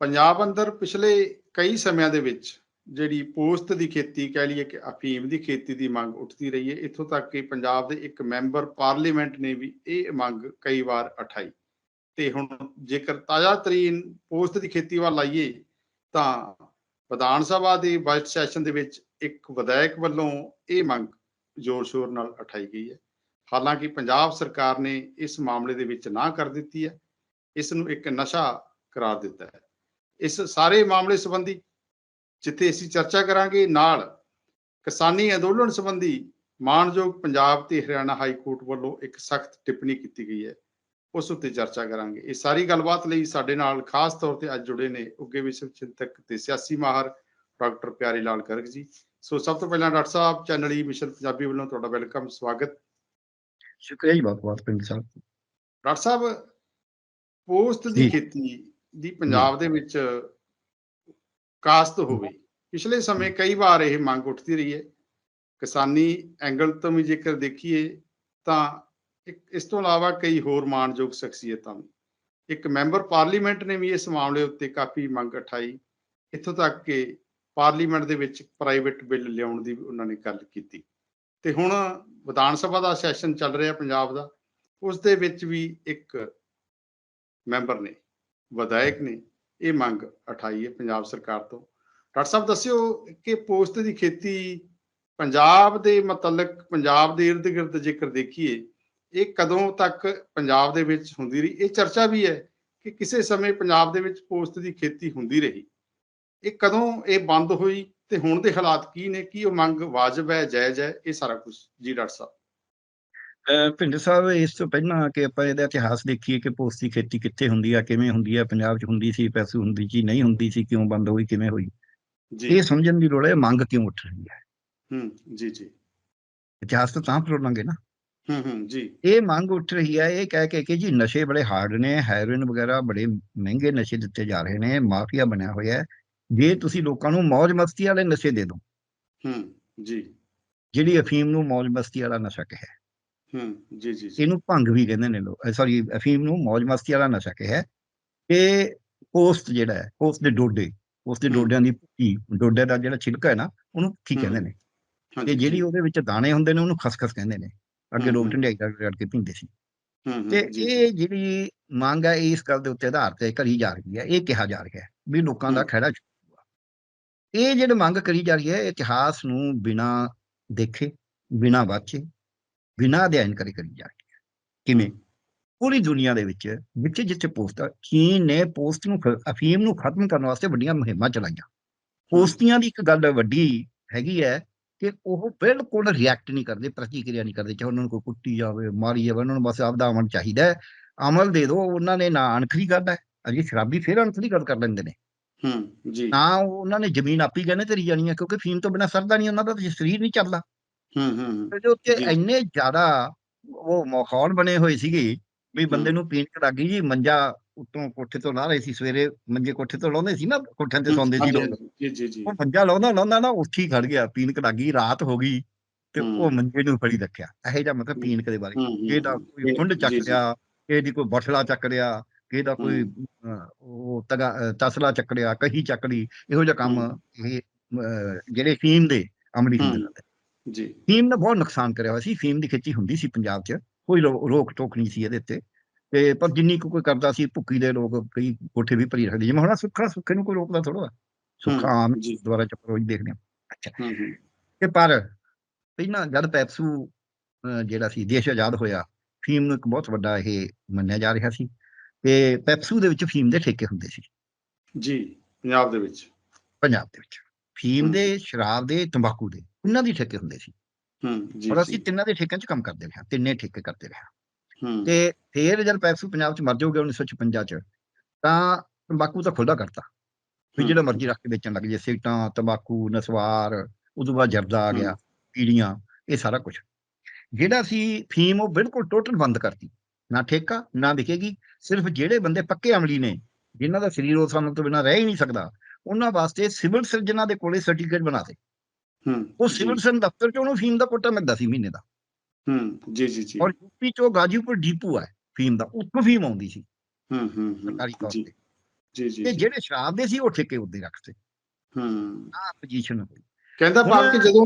ਪੰਜਾਬ ਅੰਦਰ ਪਿਛਲੇ ਕਈ ਸਮਿਆਂ ਦੇ ਵਿੱਚ ਜਿਹੜੀ ਪੋਸਤ ਦੀ ਖੇਤੀ ਕਹਿ ਲਈਏ ਕਿ ਅਫੀਮ ਦੀ ਖੇਤੀ ਦੀ ਮੰਗ ਉੱਠਦੀ ਰਹੀ ਹੈ, ਇੱਥੋਂ ਤੱਕ ਕਿ ਪੰਜਾਬ ਦੇ ਇੱਕ ਮੈਂਬਰ ਪਾਰਲੀਮੈਂਟ ਨੇ ਵੀ ਇਹ ਮੰਗ ਕਈ ਵਾਰ ਉਠਾਈ। ਤੇ ਹੁਣ ਜੇਕਰ ਤਾਜ਼ਾ ਤਰੀਨ ਪੋਸਤ ਦੀ ਖੇਤੀ ਵੱਲ ਆਈਏ ਤਾਂ ਵਿਧਾਨ ਸਭਾ ਦੇ ਬਜਟ ਸੈਸ਼ਨ ਦੇ ਵਿੱਚ ਇੱਕ ਵਿਧਾਇਕ ਵੱਲੋਂ ਇਹ ਮੰਗ ਜ਼ੋਰ ਸ਼ੋਰ ਨਾਲ ਉਠਾਈ ਗਈ ਹੈ। ਹਾਲਾਂਕਿ ਪੰਜਾਬ ਸਰਕਾਰ ਨੇ ਇਸ ਮਾਮਲੇ ਦੇ ਵਿੱਚ ਨਾ ਕਰ ਦਿੱਤੀ ਹੈ, ਇਸ ਨੂੰ ਇੱਕ ਨਸ਼ਾ ਕਰਾਰ ਦਿੱਤਾ ਹੈ। ਇਸ ਸਾਰੇ ਮਾਮਲੇ ਸੰਬੰਧੀ ਜਿੱਥੇ ਅਸੀਂ ਚਰਚਾ ਕਰਾਂਗੇ ਨਾਲ ਕਿਸਾਨੀ ਅੰਦੋਲਨ ਸੰਬੰਧੀ ਮਾਨਯੋਗ ਪੰਜਾਬ ਤੇ ਹਰਿਆਣਾ ਹਾਈ ਕੋਰਟ ਵੱਲੋਂ ਇੱਕ ਸਖਤ ਟਿੱਪਣੀ ਕੀਤੀ ਗਈ ਹੈ। ਉਸ ਉੱਤੇ ਚਰਚਾ ਕਰਾਂਗੇ। ਇਹ ਸਾਰੀ ਗੱਲਬਾਤ ਲਈ ਸਾਡੇ ਨਾਲ ਖਾਸ ਤੌਰ ਤੇ ਅੱਜ ਜੁੜੇ ਨੇ ਉੱਗੇ ਵਿਸ਼ਵ ਚਿੰਤਕ ਤੇ ਸਿਆਸੀ ਮਾਹਰ ਡਾਕਟਰ ਪਿਆਰੀ ਲਾਲ ਗਰਗ ਜੀ। ਸੋ ਸਭ ਤੋਂ ਪਹਿਲਾਂ ਡਾਕਟਰ ਸਾਹਿਬ ਚੈਨਲ ਹੀ ਮਿਸ਼ਨ ਪੰਜਾਬੀ ਵੱਲੋਂ ਤੁਹਾਡਾ ਵੈਲਕਮ ਸਵਾਗਤ। ਸ਼ੁਕਰੀਆ ਜੀ ਬਹੁਤ ਬਹੁਤ ਪਿੰਡ ਸਾਹਿਬ। ਡਾਕਟਰ ਸਾਹਿਬ ਪੋਸਟ ਦੀ। ਖੇਤੀ ਦੀ ਪੰਜਾਬ ਦੇ ਵਿੱਚ ਕਾਸਤ ਹੋਵੇ। ਪਿਛਲੇ ਸਮੇਂ ਕਈ ਵਾਰ ਇਹ ਮੰਗ ਉੱਠਦੀ ਰਹੀ ਹੈ। ਕਿਸਾਨੀ ਐਂਗਲ ਤੋਂ ਵੀ ਜੇਕਰ ਦੇਖੀਏ ਤਾਂ ਇਸ ਤੋਂ ਇਲਾਵਾ ਕਈ ਹੋਰ ਮਾਨਯੋਗ ਸ਼ਖਸੀਅਤਾਂ ਵੀ। ਇੱਕ ਮੈਂਬਰ ਪਾਰਲੀਮੈਂਟ ਨੇ ਵੀ ਇਸ ਮਾਮਲੇ ਉੱਤੇ ਕਾਫੀ ਮੰਗ ਉਠਾਈ। ਇੱਥੋਂ ਤੱਕ ਕਿ ਪਾਰਲੀਮੈਂਟ ਦੇ ਵਿੱਚ ਪ੍ਰਾਈਵੇਟ ਬਿੱਲ ਲਿਆਉਣ ਦੀ ਵੀ ਉਹਨਾਂ ਨੇ ਗੱਲ ਕੀਤੀ। ਤੇ ਹੁਣ ਵਿਧਾਨ ਸਭਾ ਦਾ ਸੈਸ਼ਨ ਚੱਲ ਰਿਹਾ ਪੰਜਾਬ ਦਾ। ਉਸ ਦੇ ਵਿੱਚ ਵੀ ਇੱਕ ਮੈਂਬਰ ਨੇ ਵਿਧਾਇਕ ਨੇ ਇਹ ਮੰਗ ਉਠਾਈ ਹੈ ਪੰਜਾਬ ਸਰਕਾਰ ਤੋਂ। ਡਾਕਟਰ ਸਾਹਿਬ, ਦੱਸਿਓ ਕਿ ਪੋਸਤ ਦੀ ਖੇਤੀ ਪੰਜਾਬ ਦੇ ਮਤਲਕ ਪੰਜਾਬ ਦੇ ਇਰਦ ਗਿਰਦ ਜੇਕਰ ਦੇਖੀਏ, ਇਹ ਕਦੋਂ ਤੱਕ ਪੰਜਾਬ ਦੇ ਵਿੱਚ ਹੁੰਦੀ ਰਹੀ? ਇਹ ਚਰਚਾ ਵੀ ਹੈ ਕਿ ਕਿਸੇ ਸਮੇਂ ਪੰਜਾਬ ਦੇ ਵਿੱਚ ਪੋਸਤ ਦੀ ਖੇਤੀ ਹੁੰਦੀ ਰਹੀ। ਇਹ ਕਦੋਂ ਇਹ ਬੰਦ ਹੋਈ ਤੇ ਹੁਣ ਦੇ ਹਾਲਾਤ ਕੀ ਨੇ? ਕੀ ਉਹ ਮੰਗ ਵਾਜਬ ਹੈ, ਜਾਇਜ਼ ਹੈ? ਇਹ ਸਾਰਾ ਕੁਝ ਜੀ ਡਾਕਟਰ ਸਾਹਿਬ। ਪਿੰਡ ਸਾਹਿਬ ਇਸ ਤੋਂ ਪਹਿਲਾਂ ਕਿ ਆਪਾਂ ਇਹਦਾ ਇਤਿਹਾਸ ਦੇਖੀਏ ਕਿ ਪੋਸਤ ਦੀ ਖੇਤੀ ਕਿੱਥੇ ਹੁੰਦੀ ਆ ਕਿਵੇਂ ਹੁੰਦੀ ਆ ਪੰਜਾਬ 'ਚ ਹੁੰਦੀ ਸੀ ਪੈਸੂ ਹੁੰਦੀ ਸੀ ਨਹੀਂ ਹੁੰਦੀ ਸੀ ਕਿਉਂ ਬੰਦ ਹੋਈ ਕਿਵੇਂ ਹੋਈ? ਜੀ। ਇਹ ਸਮਝਣ ਦੀ ਲੋੜ ਹੈ ਮੰਗ ਕਿਉਂ ਉੱਠ ਰਹੀ ਹੈ? ਹੂੰ ਜੀ ਜੀ। ਇਤਿਹਾਸ ਤਾਂ ਤਾਂ ਨਾ। ਹੂੰ ਹੂੰ ਜੀ। ਇਹ ਮੰਗ ਉੱਠ ਰਹੀ ਹੈ ਇਹ ਕਹਿ ਕੇ ਕਿ ਜੀ ਨਸ਼ੇ ਬੜੇ ਹਾਰਡ ਨੇ ਹੈਰੋਇਨ ਵਗੈਰਾ ਬੜੇ ਮਹਿੰਗੇ ਨਸ਼ੇ ਦਿੱਤੇ ਜਾ ਰਹੇ ਨੇ ਮਾਫੀਆ ਬਣਿਆ ਹੋਇਆ ਹੈ। ਜੇ ਤੁਸੀਂ ਲੋਕਾਂ ਨੂੰ ਮौज ਮਸਤੀ ਵਾਲੇ ਨਸ਼ੇ ਦੇ ਦਿਓ ਹੂੰ ਜੀ। ਜਿਹੜੀ ਅਫੀਮ ਨੂੰ ਮौज ਮਸਤੀ ਵਾਲਾ ਨਸ਼ਾ ਕਿਹਾ ਹੂੰ ਜੀ ਜੀ ਇਹਨੂੰ ਭੰਗ ਵੀ ਕਹਿੰਦੇ ਨੇ ਲੋਕ ਸੌਰੀ ਅਫੀਮ ਨੂੰ ਮौज ਮਸਤੀ ਵਾਲਾ ਨਸ਼ਾ ਕਿਹਾ ਕਿ ਪੋਸਟ ਜਿਹੜਾ ਹੈ ਪੋਸਟ ਦੇ ਡੋਡੇ ਉਸ ਦੇ। ਡੋਡਿਆਂ ਦੀ ਭੁੱਕੀ ਡੋਡੇ ਦਾ ਜਿਹੜਾ ਛਿਲਕਾ ਹੈ ਨਾ ਉਹਨੂੰ ਕੀ। ਕਹਿੰਦੇ ਨੇ ਤੇ ਜਿਹੜੀ। ਉਹਦੇ ਵਿੱਚ ਦਾਣੇ ਹੁੰਦੇ ਨੇ ਉਹਨੂੰ ਖਸਖਸ ਕਹਿੰਦੇ ਨੇ ਅੱਗੇ ਲੋਕ। ਢੰਡਾਈ ਕਰ ਕਰਕੇ ਪੀਂਦੇ ਸੀ ਤੇ ਇਹ ਜਿਹੜੀ ਮੰਗ ਹੈ ਇਸ ਗੱਲ ਦੇ ਉੱਤੇ ਆਧਾਰ ਤੇ ਕਰੀ ਜਾ ਰਹੀ ਹੈ ਇਹ ਕਿਹਾ ਜਾ ਰਿਹਾ ਹੈ ਵੀ ਲੋਕਾਂ ਦਾ। ਖਹਿੜਾ ਛੁੱਟੂਗਾ ਇਹ ਜਿਹੜੀ ਮੰਗ ਕਰੀ ਜਾ ਰਹੀ ਹੈ ਇਤਿਹਾਸ ਨੂੰ ਬਿਨਾ ਦੇਖੇ ਬਿਨਾ ਵਾਚੇ ਬਿਨਾ ਅਧਿਐਨ ਕਰੇ ਕਰੀ ਜਾ ਰਹੀ ਹੈ। ਕਿਵੇਂ? ਪੂਰੀ ਦੁਨੀਆ ਦੇ ਵਿੱਚ ਜਿੱਥੇ ਜਿੱਥੇ ਪੋਸਟ ਚੀਨ ਨੇ ਪੋਸਟ ਨੂੰ ਅਫੀਮ ਨੂੰ ਖਤਮ ਕਰਨ ਵਾਸਤੇ ਵੱਡੀਆਂ ਮੁਹਿੰਮਾਂ ਚਲਾਈਆਂ। ਪੋਸਟੀਆਂ ਦੀ ਇੱਕ ਗੱਲ ਵੱਡੀ ਹੈਗੀ ਹੈ ਕਿ ਉਹ ਬਿਲਕੁਲ ਰਿਐਕਟ ਨਹੀਂ ਕਰਦੇ ਪ੍ਰਤੀਕਿਰਿਆ ਨਹੀਂ ਕਰਦੇ ਚਾਹੇ ਉਹਨਾਂ ਨੂੰ ਕੋਈ ਕੁੱਟੀ ਜਾਵੇ ਮਾਰੀ ਜਾਵੇ ਉਹਨਾਂ ਨੂੰ ਬਸ ਆਪਦਾ ਅਮਲ ਚਾਹੀਦਾ ਹੈ। ਅਮਲ ਦੇ ਦਿਓ ਉਹਨਾਂ ਨੇ ਨਾ ਅਣਖਰੀ ਕਰਦਾ ਹੈ ਅਜੇ ਸ਼ਰਾਬੀ ਫਿਰ ਅਣਖਰੀ ਗੱਲ ਕਰ ਲੈਂਦੇ ਨੇ। ਹੂੰ ਜੀ। ਨਾ ਉਹ- ਉਹਨਾਂ ਨੇ ਜ਼ਮੀਨ ਆਪੀ ਕਹਿੰਦੇ ਤੇਰੀ ਜਾਣੀ ਹੈ ਕਿਉਂਕਿ ਫੀਮ ਤੋਂ ਬਿਨਾ ਸਰਦਾ ਨਹੀਂ ਉਹਨਾਂ ਦਾ ਤੇ ਸਰੀਰ ਨਹੀਂ ਚੱਲਦਾ। ਹੂੰ ਹੂੰ ਹੂੰ, ਤੇ ਉੱਤੇ ਜੀ। ਇੰਨੇ ਜ਼ਿਆਦਾ ਉਹ ਮਾਹੌਲ ਬਣੇ ਹੋਏ ਸੀਗੇ ਵੀ ਬੰਦੇ। ਨੂੰ ਪੀਣ ਲੱਗੀ ਜੀ ਮੰਜਾ ਉੱਤੋਂ ਕੋਠੇ ਤੋਂ ਲਾ ਰਹੇ ਸੀ ਸਵੇਰੇ ਮੰਜੇ ਕੋਠੇ ਤੋਂ ਲਾਉਂਦੇ ਸੀ ਨਾ ਕੋਠਿਆਂ ਤੇ ਸੌਂਦੇ ਸੀ ਹਾਂਜੀ, ਲੋਕ ਜੀ ਜੀ ਜੀ ਉਹ ਮੰਜਾ ਲਾਉਂਦਾ ਲਾਉਂਦਾ ਨਾ ਹੀ ਖੜ ਗਿਆ ਪੀਣ ਲੱਗੀ ਰਾਤ ਹੋ ਗਈ ਤੇ ਉਹ। ਮੰਜੇ ਨੂੰ ਫੜੀ ਰੱਖਿਆ ਇਹੋ ਜਿਹਾ ਮਤਲਬ ਪੀਣ ਦੇ ਬਾਰੇ ਹੂੰ, ਹੂੰ, ਇਹਦਾ ਹੂੰ, ਕੋਈ ਖੁੰਡ ਚੱਕ ਜੀ, ਜੀ। ਲਿਆ ਇਹਦੀ ਕੋਈ ਬਠਲਾ ਚੱਕ ਲਿਆ ਕਿਹਦਾ ਕੋਈ ਅਹ, ਉਹ ਤਗਾ ਅਹ, ਤਸਲਾ ਚੱਕ ਲਿਆ ਕਹੀ ਚੱਕ ਲਈ ਇਹੋ ਜਿਹਾ ਕੰਮ ਹਮ। ਇਹ ਅਹ, ਜਿਹੜੇ ਫੀਮ ਦੇ ਅਮਲੀ ਹੁੰਦੇ। ਨੇ ਜੀ। ਫੀਮ ਨੇ ਬਹੁਤ ਨੁਕਸਾਨ ਕਰਿਆ ਹੋਇਆ ਸੀ। ਫੀਮ ਦੀ ਖੇਤੀ ਹੁੰਦੀ ਸੀ ਪੰਜਾਬ 'ਚ। ਕੋਈ ਰੋਕ ਟੋਕ ਨਹੀਂ ਸੀ ਇਹਦੇ ਤੇ ਤੇ ਪਰ ਜਿੰਨੀ ਕੋਈ ਕਰਦਾ ਸੀ ਭੁੱਕੀ ਦੇ ਲੋਕ ਕਈ ਕੋਠੇ ਵੀ ਭਰੀ ਰੱਖਦੇ ਜਿਵੇਂ ਹੁਣ ਸੁੱਖਾ ਸੁੱਖੇ ਨੂੰ ਕੋਈ ਰੋਕਦਾ ਥੋੜਾ ਸੁੱਖਾ ਆਮ ਜੀ। ਦੁਆਰਾ ਚ ਰੋਜ਼ ਦੇਖਦੇ ਹਾਂ। ਅੱਛਾ। ਕਿ ਪਰ ਪਹਿਲਾਂ ਜਦ ਪੈਪਸੂ ਜਿਹੜਾ ਸੀ ਦੇਸ਼ ਆਜ਼ਾਦ ਹੋਇਆ ਫੀਮ ਨੂੰ ਇੱਕ ਬਹੁਤ ਵੱਡਾ ਇਹ ਮੰਨਿਆ ਜਾ ਰਿਹਾ ਸੀ। ਤੇ ਪੈਪਸੂ ਦੇ ਵਿੱਚ ਫੀਮ ਦੇ ਠੇਕੇ ਹੁੰਦੇ ਸੀ। ਜੀ। ਪੰਜਾਬ ਦੇ ਵਿੱਚ। ਪੰਜਾਬ ਦੇ ਵਿੱਚ। ਫੀਮ। ਦੇ ਸ਼ਰਾਬ ਦੇ ਤੰਬਾਕੂ ਦੇ। ਉਹਨਾਂ ਦੀ ਠੇਕੇ ਹੁੰਦੇ ਸੀ। ਹੂੰ ਜੀ ਔਰ ਅਸੀਂ ਤਿੰਨਾਂ ਦੇ ਠੇਕਿਆਂ 'ਚ ਕੰਮ ਕਰਦੇ ਰਹੇ ਤਿੰਨੇ ਠੇਕੇ ਕਰਦੇ ਰਹੇ ਤੇ ਫੇਰ ਜਦ ਪੈਪਸੂ ਪੰਜਾਬ 'ਚ ਮਰ ਜਾਊਗਾ 1956 'ਚ ਤਾਂ ਤੰਬਾਕੂ ਤਾਂ ਖੁੱਲ੍ਹਾ ਕਰਤਾ। ਵੀ। ਜਿਹੜਾ ਮਰਜ਼ੀ ਰੱਖ ਕੇ ਵੇਚਣ ਲੱਗ ਜੇ ਸਿਗਟਾਂ ਤੰਬਾਕੂ ਨਸਵਾਰ ਉਦੋਂ ਬਾਅਦ ਜਰਦਾ ਆ। ਗਿਆ ਪੀੜੀਆਂ ਇਹ ਸਾਰਾ ਕੁਝ ਜਿਹੜਾ ਸੀ ਫੀਮ ਉਹ ਬਿਲਕੁਲ ਟੋਟਲ ਬੰਦ ਕਰਤੀ। ਨਾ ਠੇਕਾ ਨਾ ਵਿਕੇਗੀ ਸਿਰਫ ਜਿਹੜੇ ਬੰਦੇ ਪੱਕੇ ਅਮਲੀ ਨੇ ਜਿਨ੍ਹਾਂ ਦਾ ਸਰੀਰ ਉਸ ਸਮੇਂ ਤੋਂ ਬਿਨਾਂ ਰਹਿ ਹੀ ਨਹੀਂ ਸਕਦਾ ਉਹਨਾਂ ਵਾਸਤੇ ਸਿਵਲ ਸਰਜਨਾਂ ਦੇ ਕੋਲੇ ਸਰਟੀਫਿਕੇਟ ਬਣਾਤੇ ਹੂੰ ਉਹ ਸਿਵਲ ਸਰਜਨ ਦਫ਼ਤਰ 'ਚ ਉਹਨੂੰ ਫੀਮ ਦਾ ਕੋਟਾ ਮਿਲਦਾ ਸੀ ਮਹੀਨੇ ਦਾ। ਹੂੰ ਜੀ ਜੀ ਜੀ। ਔਰ ਯੂਪੀ 'ਚੋਂ ਗਾਜੀਪੁਰ ਡੀਪੂ ਹੈ ਫੀਮ ਦਾ ਉੱਥੋਂ ਫੀਮ ਆਉਂਦੀ ਸੀ। ਹੂੰ ਹੂੰ ਹੂੰ, ਸਰਕਾਰੀ ਤੌਰ ਜੀ। ਤੇ। ਜੀ ਜੀ ਤੇ ਜੀ। ਜਿਹੜੇ ਸ਼ਰਾਬ ਦੇ ਸੀ ਉਹ ਠੇਕੇ ਉੱਤੇ ਰੱਖਤੇ। ਹੂੰ। ਆ ਪੋਜੀਸ਼ਨ ਹੋਈ। ਕਹਿੰਦਾ ਭਾਵ ਕਿ ਜਦੋਂ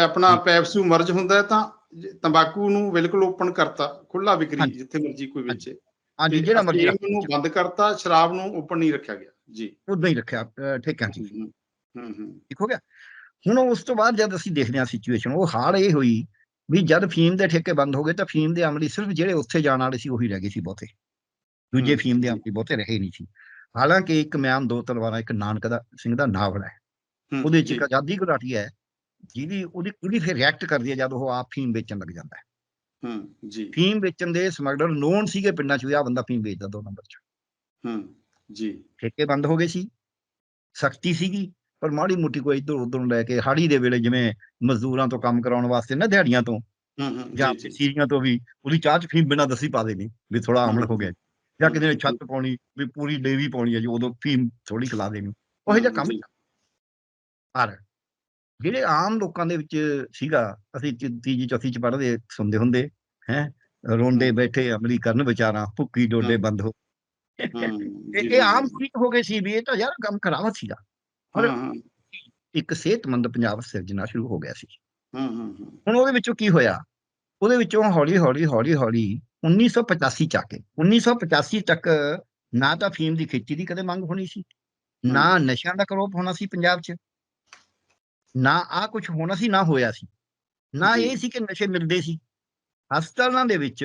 ਆਪਣਾ। ਪੈਪਸੂ ਮਰਜ ਹੁੰਦਾ ਹੈ ਤਾਂ ਤੰਬਾਕੂ ਨੂੰ ਬਿਲਕੁਲ ਓਪਨ ਕਰਤਾ ਖੁੱਲਾ ਵਿਕਰੀ। ਜਿੱਥੇ ਮਰਜ਼ੀ ਕੋਈ ਵੇਚੇ। ਹਾਂਜੀ ਜਿਹੜਾ ਮਰਜ਼ੀ ਨੂੰ ਬੰਦ ਕਰਤਾ ਸ਼ਰਾਬ ਨੂੰ ਓਪਨ ਨਹੀਂ ਰੱਖਿਆ ਗਿਆ। ਜੀ। ਉਦਾਂ ਹੀ ਰੱਖਿਆ ਠੇਕਿਆਂ 'ਚ ਹੀ। ਹੂੰ ਹੂੰ ਹੂੰ। ਠੀਕ ਹੋ ਗਿਆ? ਹੁਣ ਉਸ ਤੋਂ ਬਾਅਦ ਜਦ ਅਸੀਂ ਦੇਖਦੇ ਹਾਂ ਸਿਚੁਏਸ਼ਨ ਉਹ ਹਾਲ ਇਹ ਹੋਈ ਵੀ ਜਦ ਫੀਮ ਦੇ ਠੇਕੇ ਬੰਦ ਹੋ ਗਏ ਤਾਂ ਫੀਮ ਦੇ ਅਮਲੀ ਸਿਰਫ ਜਿਹੜੇ ਉੱਥੇ ਜਾਣ ਵਾਲੇ ਸੀ ਉਹੀ ਰਹਿ ਗਏ ਸੀ ਬਹੁਤੇ। ਦੂਜੇ ਫੀਮ ਦੇ। ਅਮਲੀ ਬਹੁਤੇ ਰਹੇ ਨਹੀਂ ਸੀ। ਹਾਲਾਂਕਿ ਇੱਕ ਮਿਆਨ ਦੋ ਤਲਵਾਰਾਂ ਇੱਕ ਨਾਨਕ ਦਾ ਸਿੰਘ ਦਾ ਨਾਵਲ ਹੈ। ਉਹਦੇ 'ਚ ਇੱਕ ਆਜ਼ਾਦੀ ਘੁਲਾਟੀ ਹੈ ਜਿਹਦੀ ਉਹਦੀ ਕੁੜੀ ਫਿਰ ਰਿਐਕਟ ਕਰਦੀ ਹੈ ਜਦ ਉਹ ਆਪ ਫੀਮ ਵੇਚਣ ਲੱਗ ਜਾਂਦਾ ਹੈ। ਹੂੰ ਜੀ। ਫੀਮ ਵੇਚਣ ਦੇ ਸਮਗਲਰ ਨੋਨ ਸੀਗੇ ਪਿੰਡਾਂ 'ਚ ਵੀ ਆਹ ਬੰਦਾ ਫੀਮ ਵੇਚਦਾ ਦੋ ਨੰਬਰ 'ਚ। ਹੂੰ ਜੀ। ਠੇਕੇ ਬੰਦ ਹੋ ਗਏ ਸੀ ਸਖਤੀ ਸੀਗੀ ਪਰ ਮਾੜੀ ਮੋਟੀ ਕੋਈ ਇੱਧਰ ਉੱਧਰ ਲੈ ਕੇ ਹਾੜੀ ਦੇ ਵੇਲੇ ਜਿਵੇਂ ਮਜ਼ਦੂਰਾਂ ਤੋਂ ਕੰਮ ਕਰਾਉਣ ਵਾਸਤੇ ਨਾ ਦਿਹਾੜੀਆਂ ਤੋਂ ਹੂੰ ਹੂੰ ਜਾਂ ਸੀਰੀਆਂ ਤੋਂ ਵੀ ਉਹਦੀ ਚਾਹ ਚ ਫੀਮ ਬਿਨਾਂ ਦੱਸੀ ਪਾ ਦੇਣੀ ਵੀ ਥੋੜਾ ਅਮਲ ਹੋ। ਗਿਆ। ਜਾਂ ਕਿਤੇ ਨੇ ਛੱਤ ਪਾਉਣੀ ਵੀ ਪੂਰੀ ਡੇਵੀ ਪਾਉਣੀ ਹੈ ਜੀ ਉਦੋਂ ਫੀਮ ਥੋੜੀ ਖਿਲਾ ਦੇਣੀ। ਉਹ ਜਿਹਾ ਕੰਮ ਜੀ। ਪਰ ਜਿਹੜੇ ਆਮ ਲੋਕਾਂ ਦੇ ਵਿੱਚ ਸੀਗਾ ਅਸੀਂ ਤੀਜੀ ਚੌਥੀ ਚ ਪੜ੍ਹਦੇ ਸੁਣਦੇ ਹੁੰਦੇ ਹੈ ਰੋਂਡੇ। ਬੈਠੇ ਅਮਲੀ ਕਰਨ ਵਿਚਾਰਾ ਭੁੱਕੀ ਡੋਡੇ। ਬੰਦ ਹੋ। ਹੂੰ ਇਹ ਆਮ ਜੀ, ਠੀਕ ਹੋ ਗਏ ਸੀ ਵੀ ਇਹ ਤਾਂ ਯਾਰ ਕੰਮ ਖਰਾਬ ਸੀਗਾ। ਹਾਂ, ਇੱਕ ਸਿਹਤਮੰਦ ਪੰਜਾਬ ਸਿਰਜਣਾ ਸ਼ੁਰੂ ਹੋ ਗਿਆ ਸੀ। ਹੂੰ ਹੂੰ ਹੂੰ। ਹੁਣ ਉਹਦੇ ਵਿੱਚੋਂ ਕੀ ਹੋਇਆ? ਉਹਦੇ ਵਿੱਚੋਂ ਹੌਲੀ ਹੌਲੀ ਹੌਲੀ ਹੌਲੀ 1985 ਚ ਆ ਕੇ 1985 ਤੱਕ ਨਾ ਤਾਂ ਫੀਮ ਦੀ ਖੇਤੀ ਦੀ ਕਦੇ ਮੰਗ ਹੋਣੀ ਸੀ ਨਾ ਨਸ਼ਿਆਂ ਦਾ ਕਰੋਪ ਹੋਣਾ ਸੀ ਪੰਜਾਬ 'ਚ ਨਾ ਆ ਕੁਝ ਹੋਣਾ ਸੀ ਨਾ ਹੋਇਆ ਸੀ। ਨਾ। ਇਹ ਸੀ ਕਿ ਨਸ਼ੇ ਮਿਲਦੇ ਸੀ। ਹਸਪਤਾਲਾਂ ਦੇ ਵਿੱਚ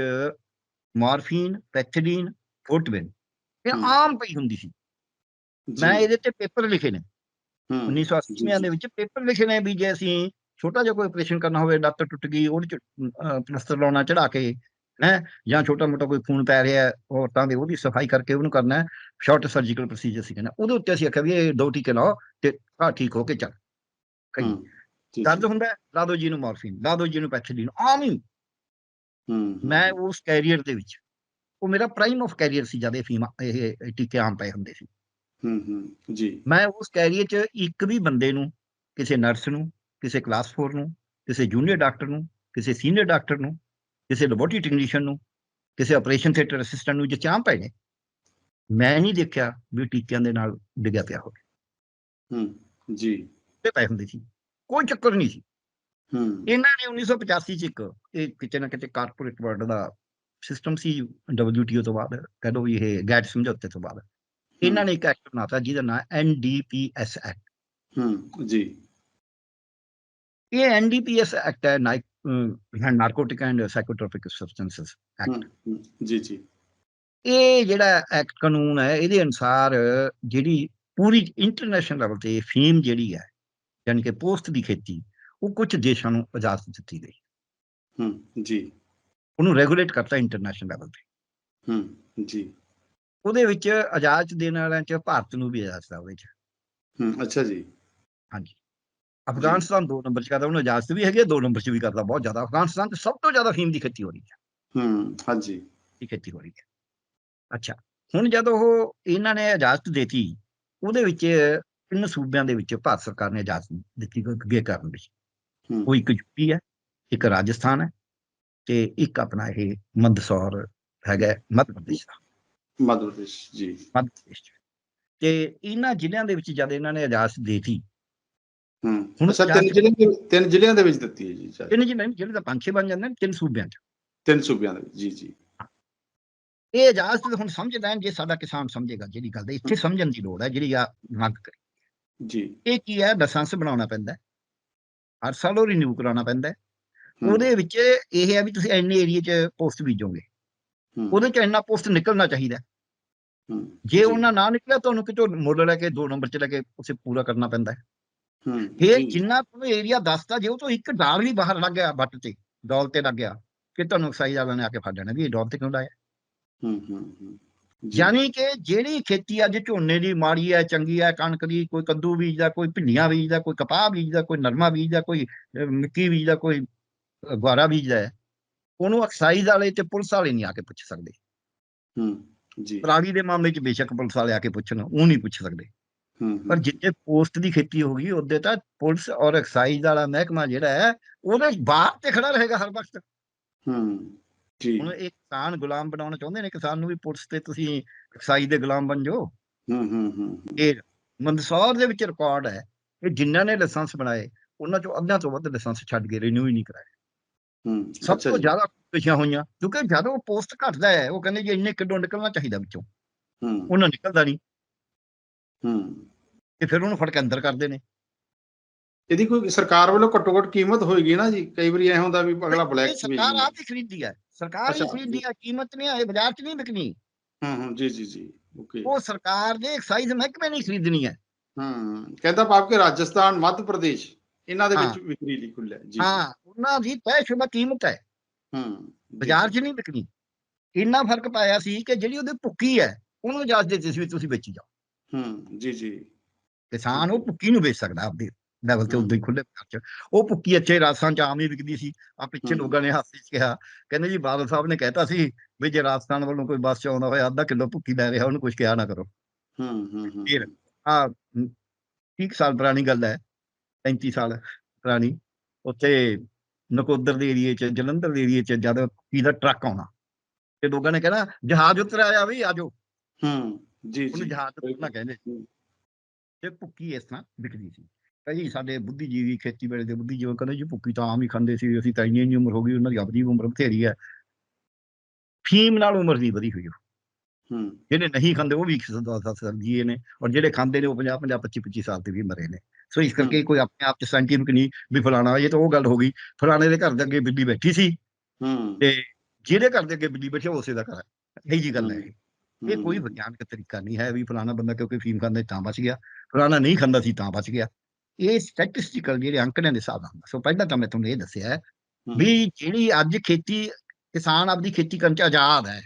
ਮਾਰਫੀਨ ਪੈਥਿਲੀਨ ਫੋਟਵਿਨ ਇਹ। ਆਮ ਪਈ ਹੁੰਦੀ ਸੀ। ਮੈਂ ਇਹਦੇ ਤੇ ਪੇਪਰ ਲਿਖੇ ਨੇ। 1980 ਦੇ ਵਿੱਚ ਪੇਪਰ ਲਿਖੇ ਨੇ ਵੀ ਜੇ ਅਸੀਂ ਛੋਟਾ ਜਿਹਾ ਕੋਈ ਆਪਰੇਸ਼ਨ ਕਰਨਾ ਹੋਵੇ ਲੱਤ ਟੁੱਟ ਗਈ ਉਹਦੇ ਚ ਪਲਸਤਰ ਲਾਉਣਾ ਚੜਾ ਕੇ ਹੈ ਜਾਂ ਛੋਟਾ ਮੋਟਾ ਕੋਈ ਖੂਨ ਪੈ ਰਿਹਾ ਔਰਤਾਂ ਦੇ ਉਹਦੀ ਸਫ਼ਾਈ ਕਰਕੇ ਉਹਨੂੰ ਕਰਨਾ ਸ਼ਾਰਟ ਸਰਜੀਕਲ ਪ੍ਰੋਸੀਜਰ ਸੀ ਕਹਿੰਦਾ। ਉਹਦੇ ਉੱਤੇ ਅਸੀਂ ਆਖਿਆ ਵੀ ਇਹ ਦੋ ਟੀਕੇ ਲਾਓ ਤੇ ਆ ਠੀਕ ਹੋ ਕੇ ਚੱਲ। ਕਈ ਦਰਦ ਹੁੰਦਾ ਹੈ, ਲਾ ਦਿਓ ਜੀ ਨੂੰ ਮਾਰਫੀਨ ਲਾ ਦਿਓ ਜੀ ਨੂੰ ਪੈਥਿਲੀਨ ਆਮ ਹੂੰ, ਮੈਂ ਉਸ ਕੈਰੀਅਰ ਦੇ ਵਿੱਚ ਉਹ ਮੇਰਾ ਪ੍ਰਾਈਮ ਆਫ ਕੈਰੀਅਰ ਸੀ ਜਦ ਇਹ ਫੀਮ ਇਹ ਟੀਕੇ ਆਮ ਪਏ ਹੁੰਦੇ ਸੀ। ਹੂੰ ਹੂੰ ਜੀ। ਮੈਂ ਉਸ ਕੈਰੀਅਰ 'ਚ ਇੱਕ ਵੀ ਬੰਦੇ ਨੂੰ ਕਿਸੇ ਨਰਸ ਨੂੰ ਕਿਸੇ ਕਲਾਸ 4 ਨੂੰ ਕਿਸੇ ਜੂਨੀਅਰ ਡਾਕਟਰ ਨੂੰ ਕਿਸੇ ਸੀਨੀਅਰ ਡਾਕਟਰ ਨੂੰ ਕਿਸੇ ਲੈਬੋਰਟਰੀ ਟੈਕਨੀਸ਼ੀਅਨ ਨੂੰ ਕਿਸੇ ਆਪਰੇਸ਼ਨ ਥੀਏਟਰ ਅਸਿਸਟੈਂਟ ਨੂੰ ਜੇ ਚਾਹ ਪਏ ਨੇ ਮੈਂ ਨਹੀਂ ਦੇਖਿਆ ਵੀ ਟੀਕਿਆਂ ਦੇ ਨਾਲ ਡਿੱਗਿਆ ਪਿਆ ਹੋਵੇ। ਹੂੰ ਜੀ। ਤੇ ਪਏ ਹੁੰਦੇ ਸੀ। ਕੋਈ ਚੱਕਰ ਨਹੀਂ ਸੀ। ਹੂੰ। ਇਹਨਾਂ ਨੇ 1985 ਚ ਇੱਕ ਇਹ ਕਿਤੇ ਨਾ ਕਿਤੇ ਕਾਰਪੋਰੇਟ ਵਰਲਡ ਦਾ ਸਿਸਟਮ ਸੀ WTO ਤੋਂ ਬਾਅਦ ਕਹਿ ਇਹ ਗੈਟ ਸਮਝੌਤੇ ਤੋਂ ਬਾਅਦ। ਇਹਨਾਂ ਨੇ ਇੱਕ ਐਕਟ ਬਣਾਤਾ ਜਿਹਦਾ ਨਾਮ NDPS ਐਕਟ ਹੂੰ ਜੀ। ਇਹ ਐਨਡੀਪੀਐਸ ਐਕਟ ਹੈ narcotic and psychotropic substances act ਜੀ ਜੀ। ਇਹ ਜਿਹੜਾ ਐਕਟ ਕਾਨੂੰਨ ਹੈ ਇਹਦੇ ਅਨੁਸਾਰ ਜਿਹੜੀ ਪੂਰੀ ਇੰਟਰਨੈਸ਼ਨਲ ਲੈਵਲ ਤੇ ਫੀਮ ਜਿਹੜੀ ਹੈ ਯਾਨੀ ਕਿ ਪੋਸਟ ਦੀ ਖੇਤੀ ਉਹ ਕੁਝ ਦੇਸ਼ਾਂ ਨੂੰ ਇਜਾਜ਼ਤ ਦਿੱਤੀ ਗਈ। ਹੂੰ ਜੀ। ਉਹਨੂੰ ਰੈਗੂਲੇਟ ਕਰਤਾ ਇੰਟਰਨੈਸ਼ਨਲ ਲੈਵਲ ਤੇ। ਹੂੰ ਜੀ। ਉਹਦੇ ਵਿੱਚ ਇਜਾਜ਼ਤ ਦੇਣ ਵਾਲਿਆਂ ਚ ਭਾਰਤ ਨੂੰ ਵੀ ਇਜਾਜ਼ਤ ਆ ਉਹਦੇ ਚ ਹੂੰ ਅੱਛਾ ਜੀ। ਹਾਂਜੀ। ਅਫਗਾਨਿਸਤਾਨ ਦੋ ਨੰਬਰ ਚ ਕਰਦਾ ਉਹਨੂੰ ਇਜਾਜ਼ਤ ਵੀ ਹੈਗੀ ਹੈ ਦੋ ਨੰਬਰ ਚ ਵੀ ਕਰਦਾ ਬਹੁਤ ਜ਼ਿਆਦਾ। ਅਫਗਾਨਿਸਤਾਨ ਚ ਸਭ ਤੋਂ ਜ਼ਿਆਦਾ ਫੀਮ ਦੀ ਖੇਤੀ ਹੋ ਰਹੀ ਹੈ ਹੂੰ ਹਾਂਜੀ। ਦੀ ਖੇਤੀ ਹੋ ਰਹੀ ਹੈ ਅੱਛਾ ਹੁਣ ਜਦੋਂ ਉਹ ਇਹਨਾਂ ਨੇ ਇਜਾਜ਼ਤ ਦਿੱਤੀ ਉਹਦੇ ਵਿੱਚ ਤਿੰਨ ਸੂਬਿਆਂ ਦੇ ਵਿੱਚ ਭਾਰਤ ਸਰਕਾਰ ਨੇ ਇਜਾਜ਼ਤ ਦਿੱਤੀ ਕੋਈ ਅੱਗੇ ਕਰਨ ਦੀ ਹੂੰ। ਉਹ ਇੱਕ ਯੂਪੀ ਹੈ ਇੱਕ ਰਾਜਸਥਾਨ ਹੈ ਤੇ ਇੱਕ ਆਪਣਾ ਇਹ ਮੰਦਸੌਰ ਹੈਗਾ ਮੱਧ ਪ੍ਰਦੇਸ਼ ਦਾ। ਮੱਧ ਪ੍ਰਦੇਸ਼ ਜੀ। ਮੱਧ ਪ੍ਰਦੇਸ਼ 'ਚ। ਤੇ ਇਹਨਾਂ ਜ਼ਿਲ੍ਹਿਆਂ ਦੇ ਵਿੱਚ ਜਦ ਇਹਨਾਂ ਨੇ ਇਜਾਜ਼ਤ ਦਿੱਤੀ ਹੂੰ। ਹੁਣ ਤਿੰਨ ਜ਼ਿਲ੍ਹਿਆਂ ਦੇ ਤਿੰਨ ਜ਼ਿਲ੍ਹਿਆਂ ਦੇ ਵਿੱਚ ਦਿੱਤੀ ਹੈ ਜੀ ਸ਼ਾਇਦ। ਤਿੰਨ ਜ਼ਿਲ੍ਹੇ ਨੇ, ਜਿਹੜੇ ਤਾਂ ਪੰਜ ਛੇ ਬਣ ਜਾਂਦੇ ਨੇ ਤਿੰਨ ਸੂਬਿਆਂ 'ਚ। ਤਿੰਨ ਸੂਬਿਆਂ ਦੇ ਜੀ ਜੀ। ਇਹ ਇਜਾਜ਼ਤ ਹੁਣ ਸਮਝ ਲੈਣ ਜੇ ਸਾਡਾ ਕਿਸਾਨ ਸਮਝੇਗਾ ਜਿਹੜੀ ਗੱਲ ਦਾ ਇੱਥੇ ਸਮਝਣ ਦੀ ਲੋੜ ਹੈ ਜਿਹੜੀ ਆ ਮੰਗ ਕਰੀ। ਜੀ। ਇਹ ਕੀ ਹੈ? ਲਾਇਸੈਂਸ ਬਣਾਉਣਾ ਪੈਂਦਾ ਹੈ। ਹਰ ਸਾਲ ਉਹ ਰਿਨਿਊ ਕਰਾਉਣਾ ਪੈਂਦਾ ਹੈ। ਹੂੰ, ਉਹਦੇ ਵਿੱਚ ਇਹ ਹੈ ਵੀ ਤੁਸੀਂ ਇੰਨੇ ਏਰੀਆ 'ਚ ਪੋਸਟ ਬੀਜੋਗੇ। ਹੂੰ, ਉਹਦੇ 'ਚ ਇੰਨਾ ਪੋਸਟ ਨਿਕਲਣਾ ਚਾਹੀਦਾ ਜੇ ਉਹਨਾਂ ਨਾ ਨਿਕਲਿਆ ਤੁਹਾਨੂੰ ਕਿਤੋਂ ਮੁੱਲ ਲੈ ਕੇ ਦੋ ਨੰਬਰ 'ਚ ਲੈ ਕੇ ਉਸੇ ਪੂਰਾ ਕਰਨਾ ਪੈਂਦਾ ਹੈ। ਇਹ ਜਿੰਨਾ ਤੁਹਾਨੂੰ ਏਰੀਆ ਦੱਸਦਾ ਜੇ ਉਹ ਤੋਂ ਇੱਕ ਡਾਲ ਵੀ ਬਾਹਰ ਲੱਗ ਗਿਆ ਬੱਟ ਤੇ ਡੋਲ ਤੇ ਲੱਗ ਗਿਆ ਕਿ ਤੁਹਾਨੂੰ ਐਕਸਾਈਜ਼ ਵਾਲਿਆਂ ਨੇ ਆ ਕੇ ਫੜ ਲੈਣਾ ਵੀ ਇਹ ਡੋਲ ਤੇ ਕਿਉਂ ਲਾਇਆ? ਹੂੰ ਹੂੰ ਯਾਨੀ ਕਿ ਜਿਹੜੀ ਖੇਤੀ ਅੱਜ ਝੋਨੇ ਦੀ ਮਾੜੀ ਹੈ ਚੰਗੀ ਹੈ ਕਣਕ ਦੀ ਕੋਈ ਕੱਦੂ ਬੀਜਦਾ ਕੋਈ ਭਿੰਡੀਆਂ ਬੀਜਦਾ ਕੋਈ ਕਪਾਹ ਬੀਜਦਾ ਕੋਈ ਨਰਮਾ ਬੀਜਦਾ ਕੋਈ ਮੱਕੀ ਬੀਜਦਾ ਕੋਈ ਗੁਆਰਾ ਬੀਜਦਾ ਹੈ ਉਹਨੂੰ ਐਕਸਾਈਜ਼ ਵਾਲੇ ਤੇ ਪੁਲਿਸ ਵਾਲੇ ਨਹੀਂ ਆ ਕੇ ਪੁੱਛ ਸਕਦੇ। ਹੂੰ ਜੀ। ਪਰਾਲੀ ਦੇ ਮਾਮਲੇ 'ਚ ਬੇਸ਼ੱਕ ਪੁਲਿਸ ਵਾਲੇ ਆ ਕੇ ਪੁੱਛਣ ਉਹ ਨਹੀਂ ਪੁੱਛ ਸਕਦੇ। ਹੂੰ ਪਰ ਜਿੱਥੇ ਪੋਸਟ ਦੀ ਖੇਤੀ ਹੋਗੀ ਉਹਦੇ ਤਾਂ ਪੁਲਿਸ ਔਰ ਐਕਸਾਈਜ਼ ਵਾਲਾ ਮਹਿਕਮਾ ਜਿਹੜਾ ਹੈ ਉਹਦੇ ਬਾਹਰ ਤੇ ਖੜਾ ਰਹੇਗਾ ਹਰ ਵਕਤ। ਹੂੰ ਜੀ। ਹੁਣ ਇਹ ਕਿਸਾਨ ਗੁਲਾਮ ਬਣਾਉਣਾ ਚਾਹੁੰਦੇ ਨੇ ਕਿਸਾਨ ਨੂੰ ਵੀ ਪੁਲਿਸ ਤੇ ਤੁਸੀਂ ਐਕਸਾਈਜ਼ ਦੇ ਗੁਲਾਮ ਬਣ ਜਾਓ। ਹੂੰ ਹੂੰ ਹੂੰ ਹੂੰ, ਇਹ ਮੰਦਸੌਰ ਦੇ ਵਿੱਚ ਰਿਕਾਰਡ ਹੈ ਕਿ ਜਿਨ੍ਹਾਂ ਨੇ ਲਾਇਸੈਂਸ ਬਣਾਏ ਉਹਨਾਂ ਚੋਂ ਅੱਧਿਆਂ ਤੋਂ ਵੱਧ ਲਾਇਸੈਂਸ ਛੱਡ ਕੇ ਰੀਨਿਊ ਹੀ ਨਹੀਂ ਕਰਾਏ। ਹੂੰ ਸਭ ਤੋਂ ਜ਼ਿਆਦਾ ਪਿਛੀਆਂ ਹੋਈਆਂ ਕਿਉਂਕਿ ਜਦੋਂ ਪੋਸਟ ਘਟਦਾ ਹੈ ਉਹ ਕਹਿੰਦੇ ਜੀ ਇੰਨੇ ਕਿਲੋ ਨਿਕਲਣਾ ਚਾਹੀਦਾ ਵਿੱਚੋਂ। ਹੂੰ। ਉਹਨਾਂ ਨਿਕਲਦਾ ਨਹੀਂ। ਹੂੰ। ਤੇ ਫਿਰ ਉਹਨੂੰ ਫੜ ਕੇ ਅੰਦਰ ਕਰਦੇ ਨੇ। ਇਹਦੀ ਕੋਈ ਸਰਕਾਰ ਵੱਲੋਂ ਘੱਟੋ ਘੱਟ ਕੀਮਤ ਹੋਏਗੀ ਨਾ ਜੀ? ਕਈ ਵਾਰੀ ਐ ਹੁੰਦਾ ਵੀ ਅਗਲਾ ਬਲੈਕ ਚ ਸਰਕਾਰ ਆਪ ਹੀ ਖਰੀਦਦੀ ਹੈ। ਸਰਕਾਰ ਹੀ ਖਰੀਦਦੀ ਹੈ ਕੀਮਤ ਨਹੀਂ ਇਹ ਬਾਜ਼ਾਰ 'ਚ ਨਹੀਂ ਵਿਕਣੀ। ਹੂੰ ਹੂੰ ਜੀ ਜੀ ਜੀ ਓਕੇ। ਉਹ ਸਰਕਾਰ ਦੇ ਐਕਸਾਈਜ਼ ਮਹਿਕਮੇ ਨਹੀਂ ਖਰੀਦਣੀ ਹੈ। ਹੂੰ ਕਹਿੰਦਾ ਕਿ ਰਾਜਸਥਾਨ ਮੱਧ ਪ੍ਰਦੇਸ਼। ਇਹਨਾਂ ਦੇ ਵਿੱਚ। ਵਿਕਰੀ ਲਈ ਖੁੱਲਿਆ ਜੀ। ਹਾਂ ਉਹਨਾਂ ਦੀ ਤੈਅਸ਼ੁਦਾ ਕੀਮਤ ਹੈ। ਹੂੰ ਬਾਜ਼ਾਰ 'ਚ ਨਹੀਂ ਵਿਕਣੀ। ਇੰਨਾ ਫ਼ਰਕ ਪਾਇਆ ਸੀ ਕਿ ਜਿਹੜੀ ਉਹਦੀ ਭੁੱਕੀ ਹੈ ਉਹਨੂੰ ਇਜਾਜ਼ਤ ਦਿੱਤੀ ਸੀ ਵੀ ਤੁਸੀਂ ਵੇਚੀ ਜਾਓ। ਹੂੰ ਜੀ ਜੀ। ਕਿਸਾਨ ਉਹ ਭੁੱਕੀ ਨੂੰ ਵੇਚ ਸਕਦਾ ਆਪਦੇ ਲੈਵਲ ਤੇ। ਉਦੋਂ ਹੀ ਖੁੱਲੇ ਬਾਜ਼ਾਰ 'ਚ। ਉਹ ਭੁੱਕੀ ਅੱਛੇ ਰਾਜਸਥਾਨ 'ਚ ਆਮ ਹੀ ਵਿਕਦੀ ਸੀ। ਆ ਪਿੱਛੇ। ਲੋਕਾਂ ਨੇ ਹਾਸੇ 'ਚ ਕਿਹਾ। ਕਹਿੰਦੇ ਜੀ ਬਾਦਲ ਸਾਹਿਬ ਨੇ ਕਹਿਤਾ ਸੀ ਵੀ ਜੇ ਰਾਜਸਥਾਨ ਵੱਲੋਂ ਕੋਈ ਬੱਸ 'ਚ ਆਉਂਦਾ ਹੋਇਆ ਅੱਧਾ ਕਿਲੋ ਭੁੱਕੀ ਲੈ ਰਿਹਾ ਉਹਨੂੰ ਕੁਝ ਕਿਹਾ ਨਾ ਕਰੋ। ਹੂੰ ਹੂੰ ਹੂੰ। ਫਿਰ ਆ 30 ਸਾਲ ਪੁਰਾਣੀ ਗੱਲ ਹੈ। 35 ਸਾਲ ਪੁਰਾਣੀ ਉੱਥੇ ਨਕੋਦਰ ਦੇ ਏਰੀਏ 'ਚ ਜਲੰਧਰ ਦੇ ਏਰੀਏ 'ਚ ਜਦ ਭੁੱਕੀ ਦਾ ਟਰੱਕ ਆਉਣਾ ਤੇ ਲੋਕਾਂ ਨੇ ਕਹਿਣਾ ਜਹਾਜ਼ ਉਤਰ ਆਇਆ ਵੀ ਆਜੋ ਹੂੰ ਜੀ ਉਹਨੂੰ ਜੀ ਜਹਾਜ਼ ਉਤਰਨਾ। ਕਹਿੰਦੇ। ਤੇ ਭੁੱਕੀ ਇਸ ਤਰ੍ਹਾਂ ਵਿਕਦੀ ਸੀ ਕਈ ਸਾਡੇ ਬੁੱਧੀਜੀਵੀ ਖੇਤੀਬਾੜੀ ਦੇ ਬੁੱਧੀਜੀਵੀ ਕਹਿੰਦੇ ਜੀ ਭੁੱਕੀ ਤਾਂ ਆਮ ਹੀ ਖਾਂਦੇ ਸੀ ਅਸੀਂ ਤਾਂ ਇੰਨੀ ਇੰਨੀ ਉਮਰ ਹੋ ਗਈ ਉਹਨਾਂ ਦੀ ਆਪਣੀ ਉਮਰ ਬਥੇਰੀ ਹੈ ਫੀਮ ਨਾਲ ਉਮਰ ਨਹੀਂ ਵਧੀ ਹੋਈ। ਹੂੰ। ਜਿਹੜੇ ਨਹੀਂ ਖਾਂਦੇ ਉਹ ਵੀ 110 ਸਾਲ ਜੀਏ ਨੇ ਔਰ ਜਿਹੜੇ ਖਾਂਦੇ ਨੇ ਉਹ 50 50 25 25 ਸਾਲ ਤੇ ਵੀ ਮਰੇ ਨੇ। ਸੋ ਇਸ ਕਰਕੇ ਕੋਈ ਆਪਣੇ ਆਪ ਚ ਸਾਇੰਟਿਫਿਕ ਨਹੀਂ ਵੀ ਫਲਾਣਾ ਇਹ ਤਾਂ ਉਹ ਗੱਲ ਹੋ ਗਈ। ਫਲਾਣੇ ਦੇ ਘਰ ਦੇ ਅੱਗੇ ਬਿੱਲੀ ਬੈਠੀ ਸੀ ਹੂੰ। ਤੇ ਜਿਹਦੇ ਘਰ ਦੇ ਅੱਗੇ ਬਿੱਲੀ ਬੈਠੀ ਉਸੇ ਦਾ ਘਰ ਹੈ ਇਹੀ ਜੀ ਗੱਲ ਹੈ। ਇਹ। ਕੋਈ ਵਿਗਿਆਨਕ ਤਰੀਕਾ ਨਹੀਂ ਹੈ ਵੀ ਫਲਾਣਾ ਬੰਦਾ ਕਿਉਂਕਿ ਫੀਮ ਖਾਂਦਾ ਤਾਂ ਬਚ ਗਿਆ। ਫਲਾਣਾ ਨਹੀਂ ਖਾਂਦਾ ਸੀ ਤਾਂ ਬਚ ਗਿਆ। ਇਹ ਸਟੈਟਿਸਟੀਕਲ ਜਿਹੜੇ ਅੰਕੜਿਆਂ ਦੇ ਹਿਸਾਬ ਨਾਲ। ਸੋ ਪਹਿਲਾਂ ਤਾਂ ਮੈਂ ਤੁਹਾਨੂੰ ਇਹ ਦੱਸਿਆ ਵੀ ਜਿਹੜੀ ਅੱਜ ਖੇਤੀ ਕਿਸਾਨ ਆਪਦੀ ਖੇਤੀ ਕਰਨ ਚ ਆਜ਼ਾਦ ਹੈ।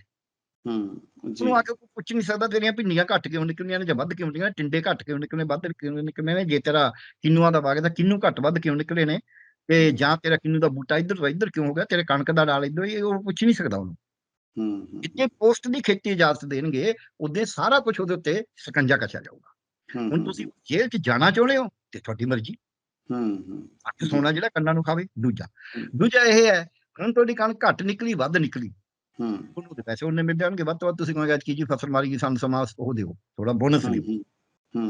ਉਹਨੂੰ ਆ ਕੇ ਕੋਈ ਪੁੱਛ ਨਹੀਂ ਸਕਦਾ ਤੇਰੀਆਂ ਭਿੰਡੀਆਂ ਘੱਟ ਕਿਉਂ ਨਿਕਲੀਆਂ ਨੇ ਜਾਂ ਵੱਧ ਕਿਉਂ ਨਿਕਲੀਆਂ ਟਿੰਡੇ ਘੱਟ ਕਿਉਂ ਨਿਕਲੇ ਵੱਧ ਕਿਉਂ ਨਿਕਲੇ ਨੇ? ਜੇ ਤੇਰਾ ਕਿੰਨੂਆਂ ਦਾ ਬਾਗ ਦਾ ਕਿੰਨੂ ਘੱਟ ਵੱਧ ਕਿਉਂ ਨਿਕਲੇ ਨੇ? ਤੇ ਜਾਂ ਤੇਰਾ ਕਿੰਨੂ ਦਾ ਬੂਟਾ ਇੱਧਰ ਤੋਂ ਇੱਧਰ ਕਿਉਂ ਹੋ ਗਿਆ? ਤੇਰੇ ਕਣਕ ਦਾ ਡਾਲ ਇੱਧਰ ਇਹ ਉਹ ਪੁੱਛ ਨਹੀਂ ਸਕਦਾ ਉਹਨੂੰ। ਹੂੰ ਜਿੱਥੇ ਪੋਸਟ ਦੀ ਖੇਤੀ ਇਜਾਜ਼ਤ ਦੇਣਗੇ ਉਹਦੇ ਸਾਰਾ ਕੁਝ ਉਹਦੇ ਉੱਤੇ ਸਕੰਜਾ ਕੱਸਿਆ ਜਾਊਗਾ। ਹੁਣ ਤੁਸੀਂ ਜੇਲ੍ਹ 'ਚ ਜਾਣਾ ਚਾਹੁੰਦੇ ਹੋ ਤੇ ਤੁਹਾਡੀ ਮਰਜ਼ੀ। ਹੂੰ ਹੂੰ। ਅੱਠ ਸੋਨਾ ਜਿਹੜਾ ਕੰਨਾਂ ਨੂੰ ਖਾਵੇ ਦੂਜਾ। ਦੂਜਾ ਇਹ ਹੈ ਹੁਣ ਤੁਹਾਡੀ ਕਣਕ ਘੱਟ ਨਿਕਲੀ ਵੱਧ ਨਿਕਲੀ। ਹੂੰ। ਉਹਨੂੰ ਤੇ ਪੈਸੇ ਉਹਨੇ ਮਿਲ ਜਾਣਗੇ ਵੱਧ ਤੋਂ ਵੱਧ ਤੁਸੀਂ ਕਹੋਗੇ ਕਿ ਜੀ ਫਸਲ ਮਾਰੀ ਗਈ ਸਾਨੂੰ ਸਮਾਂ ਉਹ ਦਿਓ ਥੋੜਾ ਬੋਨਸ ਦਿਓ।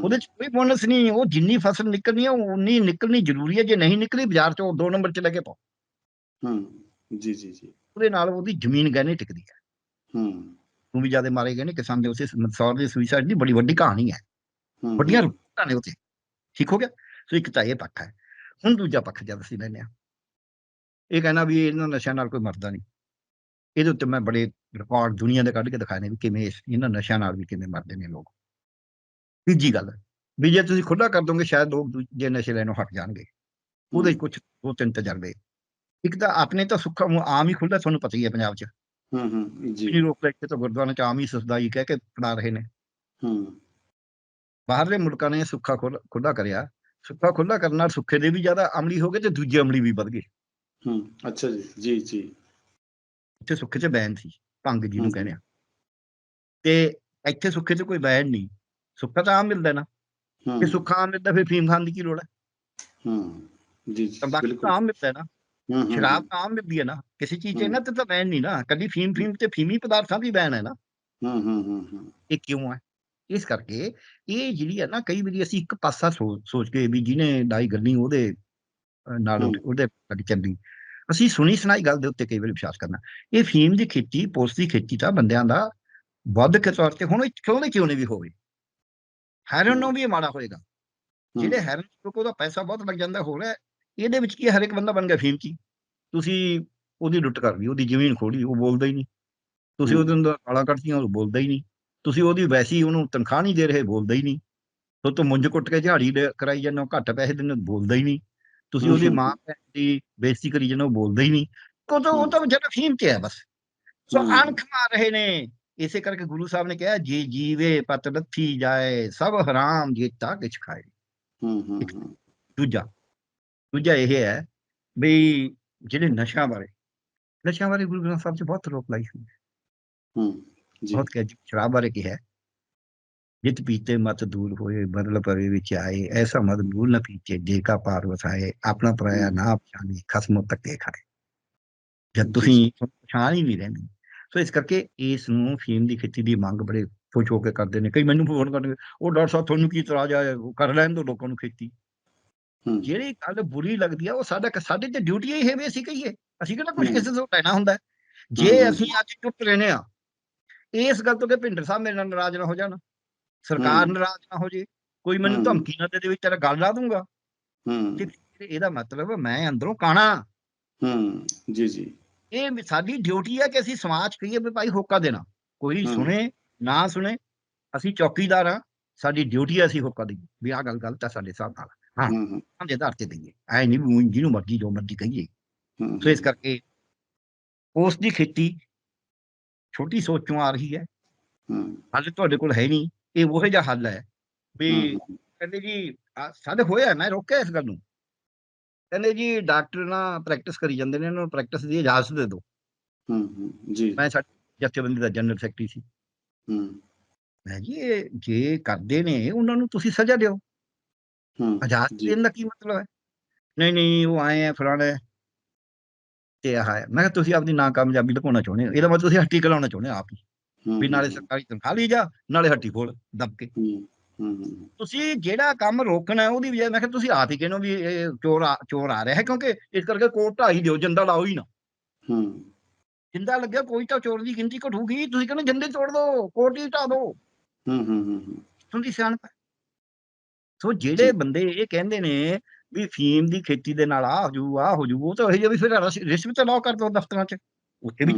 ਉਹਦੇ 'ਚ ਕੋਈ ਬੋਨਸ ਨਹੀਂ ਉਹ ਜਿੰਨੀ ਫਸਲ ਨਿਕਲਣੀ ਹੈ ਉਨੀ ਨਿਕਲਣੀ ਜ਼ਰੂਰੀ ਹੈ ਜੇ ਨਹੀਂ ਨਿਕਲੀ ਬਾਜ਼ਾਰ 'ਚ ਦੋ ਨੰਬਰ 'ਚ ਲੈ ਕੇ ਪਾਓ। ਹੂੰ ਜੀ ਜੀ ਜੀ। ਉਹਦੇ ਨਾਲ ਉਹਦੀ ਜ਼ਮੀਨ ਗਹਿਣੇ ਟਿਕਦੀ ਹੈ ਹੂੰ। ਤੂੰ ਵੀ ਜ਼ਿਆਦਾ ਮਾਰੇ ਗਏ ਨੇ ਕਿਸਾਨ ਦੇ ਉਸੇ ਮਨਸੌਰ ਦੇ ਸੁਈਸਾਈਡ ਦੀ ਬੜੀ ਵੱਡੀ ਕਹਾਣੀ ਹੈ ਹੂੰ, ਵੱਡੀਆਂ ਰਿਪੋਰਟਾਂ ਨੇ ਉੱਤੇ ਠੀਕ ਹੋ ਗਿਆ? ਸੋ ਇੱਕ ਤਾਂ ਇਹ ਪੱਖ ਹੈ। ਹੁਣ ਦੂਜਾ ਪੱਖ ਜਦ ਅਸੀਂ ਲੈਂਦੇ ਹਾਂ। ਇਹ ਕਹਿਣਾ ਵੀ ਇਹਨਾਂ ਨਸ਼ਿਆਂ ਨਾਲ ਕੋਈ ਮਰਦਾ ਨਹੀਂ। ਇਹਦੇ ਉੱਤੇ ਮੈਂ ਬੜੇ ਰਿਕਾਰਡ ਦੁਨੀਆ ਦੇ ਕੱਢ ਕੇ ਦਿਖਾਏ ਨੇ ਵੀ ਕਿਵੇਂ ਇਹਨਾਂ ਨਸ਼ਿਆਂ ਨਾਲ ਵੀ ਕਿਵੇਂ ਮਰਦੇ ਨੇ ਲੋਕ। ਤੀਜੀ ਗੱਲ ਵੀ ਜੇ ਤੁਸੀਂ ਖੁੱਲਾ ਕਰ ਦੋਗੇ ਸ਼ਾਇਦ ਲੋਕ ਦੂਜੇ ਨਸ਼ੇ ਲੈਣੋਂ ਹਟ ਜਾਣਗੇ। ਉਹਦੇ ਕੁਝ ਦੋ ਤਿੰਨ ਤਜਰਬੇ। ਇੱਕ ਤਾਂ ਆਪਣੇ ਤਾਂ ਸੁੱਖਾ ਆਮ ਹੀ ਖੁੱਲਾ ਤੁਹਾਨੂੰ ਪਤਾ ਹੀ ਹੈ ਪੰਜਾਬ 'ਚ। ਹੂੰ ਹੂੰ ਜੀ। ਜੀ ਲੋਕ ਇੱਥੇ ਤਾਂ ਗੁਰਦੁਆਰਿਆਂ 'ਚ ਆਮ ਹੀ ਸਸਦਾਈ ਕਹਿ ਕੇ ਪੜਾ ਰਹੇ ਨੇ। ਹੂੰ। ਬਾਹਰਲੇ ਮੁਲਕਾਂ ਨੇ ਸੁੱਖਾ ਖੁੱਲਾ ਕਰਿਆ। ਸੁੱਖਾ ਖੁੱਲਾ ਕਰਨ ਨਾਲ ਸੁੱਖੇ ਦੇ ਵੀ ਜ਼ਿਆਦਾ ਅਮਲੀ ਹੋ ਗਏ ਤੇ ਦੂਜੇ ਅਮਲੀ ਵੀ ਵੱਧ ਗਏ। ਹੂੰ ਅੱਛਾ ਜੀ ਜੀ ਜੀ। ਇੱਥੇ ਸੁੱਖੇ 'ਚ ਬੈਨ ਸੀ ਭੰਗ ਜੀ ਨੂੰ ਹਮ। ਕਹਿੰਦੇ ਆ ਤੇ ਇੱਥੇ ਸੁੱਖੇ 'ਚ ਕੋਈ ਬੈਨ ਨਹੀਂ ਸੁੱਖਾ ਤਾਂ ਆਮ ਮਿਲਦਾ ਨਾ। ਜੇ ਸੁੱਖਾ ਆਮ ਮਿਲਦਾ ਫਿਰ ਫੀਮ ਖਾਣ ਦੀ ਕੀ ਲੋੜ ਹੈ? ਹੂੰ ਜੀ ਬਿਲਕੁਲ ਤਾਂ ਆਮ ਮਿਲਦਾ ਨਾ ਸ਼ਰਾਬ ਤਾਂ ਆਮ ਮਿਲਦੀ ਹੈ ਨਾ ਕਿਸੇ ਚੀਜ਼ 'ਚ। ਇਹਨਾਂ ਤੇ ਤਾਂ ਬੈਨ ਨਹੀਂ ਨਾ ਕਦੀ ਫੀਮ ਫੀਮ ਤੇ ਫੀਮੀ ਪਦਾਰਥਾਂ ਦੀ ਬੈਨ ਹੈ ਨਾ। ਹੂੰ ਹੂੰ ਹੂੰ ਇਹ ਕਿਉਂ ਹੈ? ਇਸ ਕਰਕੇ ਇਹ ਜਿਹੜੀ ਹੈ ਨਾ ਕਈ ਵਾਰੀ ਅਸੀਂ ਇੱਕ ਪਾਸਾ ਸੋਚ ਕੇ ਵੀ ਜਿਹਨੇ ਡਾਈ ਕਰਨੀ ਉਹਦੇ ਨਾਲ। ਉਹਦੇ- ਲੱਗ ਚੱਲਣੀ। ਅਸੀਂ ਸੁਣੀ ਸੁਣਾਈ ਗੱਲ ਦੇ ਉੱਤੇ ਕਈ ਵਾਰੀ ਵਿਸ਼ਵਾਸ ਕਰਨਾ। ਇਹ ਫੀਮ ਦੀ ਖੇਤੀ ਪੋਸਟ ਦੀ ਖੇਤੀ ਤਾਂ ਬੰਦਿਆਂ ਦਾ ਵੱਧ ਕੇ ਤੌਰ ਤੇ ਹੁਣ ਕਿਉਂ ਨਹੀਂ ਕਿਉਂ ਨਹੀਂ ਵੀ ਹੋਵੇ। ਹੈਰਨ ਨੂੰ ਵੀ ਮਾੜਾ ਹੋਏਗਾ। ਜਿਹੜੇ ਹੈਰਨ ਕਿਉਂਕਿ ਉਹਦਾ ਪੈਸਾ ਬਹੁਤ ਲੱਗ ਜਾਂਦਾ ਹੋ ਰਿਹਾ ਇਹਦੇ ਵਿੱਚ ਕੀ ਹਰ ਇੱਕ ਬੰਦਾ ਬਣ ਗਿਆ ਫੀਮ ਕੀ? ਤੁਸੀਂ ਉਹਦੀ ਲੁੱਟ ਕਰ ਲਈ ਉਹਦੀ ਜ਼ਮੀਨ ਖੋਲੀ ਉਹ ਬੋਲਦਾ ਹੀ ਨਹੀਂ। ਤੁਸੀਂ। ਉਹਦੇ ਅੰਦਰ ਗਾਲਾਂ ਕੱਢਤੀਆਂ ਉਹ ਬੋਲਦਾ ਹੀ ਨਹੀਂ। ਤੁਸੀਂ ਉਹਦੀ ਵੈਸੀ ਉਹਨੂੰ ਤਨਖਾਹ ਨਹੀਂ ਦੇ ਰਹੇ ਬੋਲਦਾ ਹੀ ਨਹੀਂ। ਉਹ ਤੋਂ ਮੁੰਜ ਕੁੱਟ ਕੇ ਝਾੜੀ ਕਰਾਈ ਜਾਂਦੇ ਘੱਟ ਪੈਸੇ ਦਿੰਦੇ ਬੋਲਦਾ ਹੀ ਨਹੀਂ। ਤੁਸੀਂ ਉਹਦੀ। ਮਾਂ ਦੀ ਬੇਇੱਜ਼ਤੀ ਕਰੀ ਹੋ ਬੋਲਦਾ ਹੀ ਨਹੀਂ। ਉਹ ਤਾਂ ਉਹ ਤਾਂ ਵਿਚਾਰਾ ਫੀਮ ਤੇ ਹੈ ਬਸ। ਸੋ। ਅਣਖ ਮਾਰ ਰਹੇ ਨੇ। ਇਸੇ ਕਰਕੇ ਗੁਰੂ ਸਾਹਿਬ ਨੇ ਕਿਹਾ ਜੇ ਜੀਵੇ ਪਤ ਲੱਥੀ ਜਾਏ ਸਭ ਹਰਾਮ ਜੀਤਾ ਕਿਛ ਖਾਏ। ਹੂੰ ਹੂੰ ਦੂਜਾ ਦੂਜਾ ਇਹ ਹੈ ਵੀ ਜਿਹੜੇ ਨਸ਼ਿਆਂ ਬਾਰੇ ਨਸ਼ਿਆਂ ਬਾਰੇ ਗੁਰੂ ਗ੍ਰੰਥ ਸਾਹਿਬ 'ਚ ਬਹੁਤ ਰੋਕ ਲਾਈ ਹੋਈ ਹੈ। ਹੂੰ ਜੀ। ਬਹੁਤ ਕਿ ਸ਼ਰਾਬ ਬਾਰੇ ਕੀ ਹੈ। ਜਿਤ ਪੀਤੇ ਮਤ ਦੂਰ ਹੋਏ ਬਦਲ ਪਰੇ ਵਿੱਚ ਆਏ ਐਸਾ ਮਦ ਮੂਲ ਨ ਪੀਚੇ ਜੇਕਾ ਪਾਰ ਵਸਾਏ ਆਪਣਾ ਪਰਾਇਆ ਨਾ ਪਛਾਣੇ ਖਸਮੋ ਤੱਕੇ ਖਾਏ। ਜਦ ਤੁਸੀਂ ਪਛਾਣ ਹੀ ਨਹੀਂ ਰਹਿੰਦੇ ਸੋ ਇਸ ਕਰਕੇ ਇਸ ਨੂੰ ਫੀਮ ਦੀ ਖੇਤੀ ਦੀ ਮੰਗ ਬੜੇ ਖੁਸ਼ ਹੋ ਕੇ ਕਰਦੇ ਨੇ। ਕਈ ਮੈਨੂੰ ਫੋਨ ਕਰਨਗੇ ਉਹ ਡਾਕਟਰ ਸਾਹਿਬ ਤੁਹਾਨੂੰ ਕੀ ਇਤਰਾਜ਼ ਆ ਉਹ ਕਰ ਲੈਣ ਦੋ ਲੋਕਾਂ ਨੂੰ ਖੇਤੀ। ਜਿਹੜੀ ਗੱਲ ਬੁਰੀ ਲੱਗਦੀ ਆ ਉਹ ਸਾਡਾ ਸਾਡੇ ਤੇ ਡਿਊਟੀ ਹੀ ਹੈ ਵੀ ਅਸੀਂ ਕਹੀਏ। ਅਸੀਂ ਕਿਹੜਾ ਕੁਝ। ਕਿਸੇ ਤੋਂ ਲੈਣਾ ਹੁੰਦਾ। ਜੇ। ਅਸੀਂ ਅੱਜ ਟੁੱਟ ਰਹੇ ਆ ਇਸ ਗੱਲ ਤੋਂ ਕਿ ਭਿੰਡਰ ਸਾਹਿਬ ਮੇਰੇ ਨਾਲ ਨਾਰਾਜ਼ ਨਾ ਹੋ ਜਾਣ। ਸਰਕਾਰ। ਨਾਰਾਜ਼ ਨਾ ਹੋ ਜੇ ਕੋਈ ਮੈਨੂੰ। ਧਮਕੀ ਨਾ ਦੇ ਦੇ ਵਿੱਚ ਤੇਰਾ ਗੱਲ ਲਾ ਦੂੰਗਾ। ਹੂੰ। ਤੇ ਇਹਦਾ ਮਤਲਬ ਮੈਂ ਅੰਦਰੋਂ ਕਾਣਾ। ਹੂੰ ਜੀ ਜੀ। ਇਹ ਵੀ ਸਾਡੀ ਡਿਊਟੀ ਹੈ ਕਿ ਅਸੀਂ ਸਮਾਜ ਕਹੀਏ ਵੀ ਭਾਈ ਹੋਕਾ ਦੇਣਾ। ਕੋਈ। ਸੁਣੇ ਨਾ ਸੁਣੇ ਅਸੀਂ ਚੌਕੀਦਾਰ ਆ ਸਾਡੀ ਡਿਊਟੀ ਹੈ ਅਸੀਂ ਹੋਕਾ ਦਈਏ। ਵੀ ਆਹ ਗੱਲ ਗਲਤ ਹੈ ਸਾਡੇ ਹਿਸਾਬ ਨਾਲ। ਹਾਂ। ਹੂੰ ਹੂੰ। ਦੇ ਤੇ ਦਈਏ। ਐ ਨਹੀਂ ਵੀ ਜਿਹਨੂੰ ਮਰਜ਼ੀ ਜੋ ਮਰਜ਼ੀ ਕਹੀਏ। ਹੂੰ ਸੋ ਇਸ ਕਰਕੇ ਉਸ ਦੀ ਖੇਤੀ ਛੋਟੀ ਸੋਚੋਂ ਆ ਰਹੀ ਹੈ। ਹੂੰ। ਹਾਲੇ ਤੁਹਾਡੇ ਕੋਲ ਹੈ ਨਹੀਂ। ਇਹ ਉਹੋ ਜਿਹਾ ਹੱਲ ਹੈ ਵੀ ਕਹਿੰਦੇ ਜੀ ਸਾਡੇ ਹੋਇਆ ਮੈਂ ਰੋਕਿਆ ਇਸ ਗੱਲ ਨੂੰ। ਕਹਿੰਦੇ ਜੀ ਡਾਕਟਰ ਨਾ ਪ੍ਰੈਕਟਿਸ ਕਰੀ ਜਾਂਦੇ ਨੇ ਇਹਨਾਂ ਨੂੰ ਪ੍ਰੈਕਟਿਸ ਦੀ ਇਜਾਜ਼ਤ ਦੇ ਦਿਓ। ਹੂੰ ਹੂੰ ਜੀ। ਮੈਂ ਜਥੇਬੰਦੀ ਦਾ ਜਨਰਲ ਸੈਕਟਰੀ ਸੀ। ਹੂੰ। ਮੈਂ ਜੀ ਜੇ ਕਰਦੇ ਨੇ ਉਹਨਾਂ ਨੂੰ ਤੁਸੀਂ ਸਜ਼ਾ ਦਿਓ। ਹੂੰ ਇਜਾਜ਼ਤ। ਦੇਣ ਦਾ ਕੀ ਮਤਲਬ ਹੈ? ਨਹੀਂ ਨਹੀਂ ਉਹ ਆਏ ਆ ਫਲਾਣਾ। ਤੇ ਹੈ। ਮੈਂ ਕਿਹਾ ਤੁਸੀਂ ਆਪਣੀ ਨਾਕਾਮਯਾਬੀ ਲੁਕਾਉਣਾ ਚਾਹੁੰਦੇ ਹੋ। ਇਹਦਾ ਮਤਲਬ ਤੁਸੀਂ ਹੱਟੀ ਕਲਾਉਣਾ ਚਾਹੁੰਦੇ ਹੋ ਆਪ ਹੂੰ। ਵੀ ਨਾਲੇ ਸਰਕਾਰੀ ਤਨਖਾਹ ਲਈ ਜਾ ਨਾਲੇ ਹੱਟੀ ਖੋਲ ਦੱਬ ਕੇ। ਤੁਸੀਂ ਜਿਹੜਾ ਕੰਮ ਰੋਕਣਾ ਉਹਦੀ ਬਜਾਏ ਮੈਂ ਕਿਹਾ ਤੁਸੀਂ ਆਪ ਹੀ ਕਹਿੰਦੇ ਵੀ ਇਹ ਚੋਰ ਚੋਰ ਆ ਰਿਹਾ ਹੈ ਕਿਉਂਕਿ ਇਸ ਕਰਕੇ ਕੋਰਟ ਢਾਈ ਦਿਓ ਜੰਦਾ ਲਾਓ ਹੀ ਨਾ। ਹੂੰ। ਜਿੰਦਾ ਲੱਗਿਆ ਕੋਈ ਤਾਂ ਚੋਰ ਦੀ ਗਿਣਤੀ ਘਟੂਗੀ। ਤੁਸੀਂ ਕਹਿੰਦੇ ਜੰਦੇ ਤੋੜ ਦਿਓ ਕੋਰਟ ਹੀ ਢਾ ਦਿਓ ਹੂੰ ਹੂੰ ਹੂੰ ਤੁਹਾਡੀ ਸਿਆਣਪ ਸੋ ਜਿਹੜੇ ਜੀ। ਬੰਦੇ ਇਹ ਕਹਿੰਦੇ ਨੇ ਵੀ ਫੀਮ ਦੀ ਖੇਤੀ ਦੇ ਨਾਲ ਆ ਹੋ ਜੂ ਆ ਹੋ ਜੂ ਉਹ ਤਾਂ ਇਹ ਜਿਹਾ ਵੀ ਫਿਰ ਰਸ- ਰਿਸ਼ਵਤ ਲਾਓ ਕਰ ਦੋ ਦਫ਼ਤਰਾਂ 'ਚ। ਉੱਥੇ ਵੀ ਹੂੰ।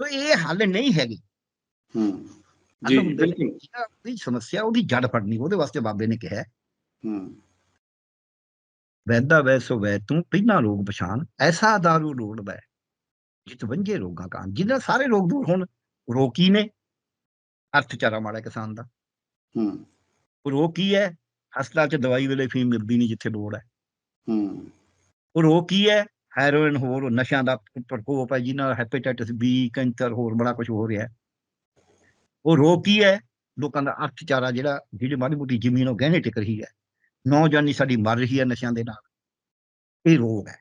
ਸੋ ਇਹ ਹੱਲ ਨਹੀਂ ਹੈਗੇ ਹੂੰ ਜੀ। ਬਿਲਕੁਲ ਉਹਦੀ ਸਮੱਸਿਆ ਉਹਦੀ ਜੜ ਫੜਨੀ ਉਹਦੇ ਵਾਸਤੇ ਬਾਬੇ ਨੇ ਕਿਹਾ ਹੂੰ ਵੈਦਾ ਵੈਸੋ ਵੈ ਤੂੰ ਪਹਿਲਾਂ ਰੋਗ ਪਛਾਣ ਐਸਾ ਦਾਰੂ ਲੋੜਦਾ ਜਿਤ ਵੰਜੇ ਰੋਗਾਂ ਕਾਂ ਜਿਹਨਾਂ ਸਾਰੇ ਰੋਗ ਦੂਰ ਹੋਣ ਰੋਗ ਕੀ ਨੇ ਅਰਥਚਾਰਾ ਮਾੜਾ ਕਿਸਾਨ ਦਾ ਹੂੰ ਉਹ ਰੋਗ ਕੀ ਹੈ ਹਸਪਤਾਲ 'ਚ ਦਵਾਈ ਵੇਲੇ ਫੀਮ ਮਿਲਦੀ ਨਹੀਂ ਜਿੱਥੇ ਲੋੜ ਹੈ ਹੂੰ ਉਹ ਰੋਗ ਕੀ ਹੈ ਹੈਰੋਇਨ ਹੋਰ ਨਸ਼ਿਆਂ ਦਾ ਪ੍ਰਕੋਪ ਹੈ ਜਿਹਨਾਂ ਹੈਪੇਟਾਈਟਸ ਬੀ ਕੈਂਸਰ ਹੋਰ ਬੜਾ ਕੁਝ ਹੋ ਰਿਹਾ ਉਹ ਰੋਗ ਕੀ ਹੈ? ਲੋਕਾਂ ਦਾ ਅਰਥਚਾਰਾ ਜਿਹੜਾ ਜਿਹੜੀ ਮਾੜੀ ਮੋਟੀ ਜ਼ਮੀਨ ਉਹ ਗਹਿਣੇ ਟਿਕ ਰਹੀ ਹੈ। ਨੌਜਵਾਨੀ ਸਾਡੀ ਮਰ ਰਹੀ ਹੈ ਨਸ਼ਿਆਂ ਦੇ ਨਾਲ। ਇਹ ਰੋਗ ਹੈ।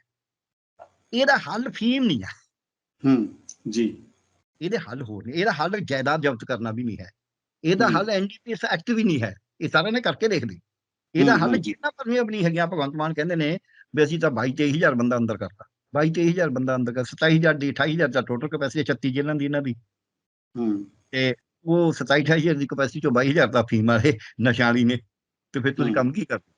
ਇਹਦਾ ਹੱਲ ਫੀਮ ਨਹੀਂ ਹੈ। ਹੂੰ ਜੀ। ਇਹਦੇ ਹੱਲ ਹੋਰ ਨੇ। ਇਹਦਾ ਹੱਲ ਜਾਇਦਾਦ ਜ਼ਬਤ ਕਰਨਾ ਵੀ ਨਹੀਂ ਹੈ। ਇਹਦਾ। ਹੱਲ ਐਨਡੀਪੀਐਸ ਐਕਟ ਵੀ ਨਹੀਂ ਹੈ। ਇਹ ਸਾਰਿਆਂ ਨੇ ਕਰਕੇ ਦੇਖ ਲਈ। ਇਹਦਾ ਹੱਲ। ਜਿੰਨਾ ਪਰਮੀਆਂ ਨਹੀਂ ਹੈਗੀਆਂ ਭਗਵੰਤ ਮਾਨ ਕਹਿੰਦੇ ਨੇ ਵੀ ਅਸੀਂ ਤਾਂ 22 23000 ਬੰਦਾ ਅੰਦਰ ਕਰਤਾ। 22 23000 ਬੰਦਾ ਅੰਦਰ ਕਰ 27000 ਦੀ 28000 ਦਾ ਟੋਟਲ ਕੈਪੈਸਿਟੀ 36 ਜ਼ਿਲ੍ਹਿਆਂ ਦੀ ਇਹਨਾਂ ਦੀ। ਹੂੰ। ਉਹ 27 28000 ਦੀ ਕੈਪੈਸਿਟੀ ਚੋਂ 22000 ਤਾਂ ਫੀਮ ਵਾਲੇ ਨਸ਼ਾ ਵਾਲੀ ਨੇ। ਤੇ ਫਿਰ ਤੁਸੀਂ ਹੂੰ। ਕੰਮ ਕੀ ਕਰਦੇ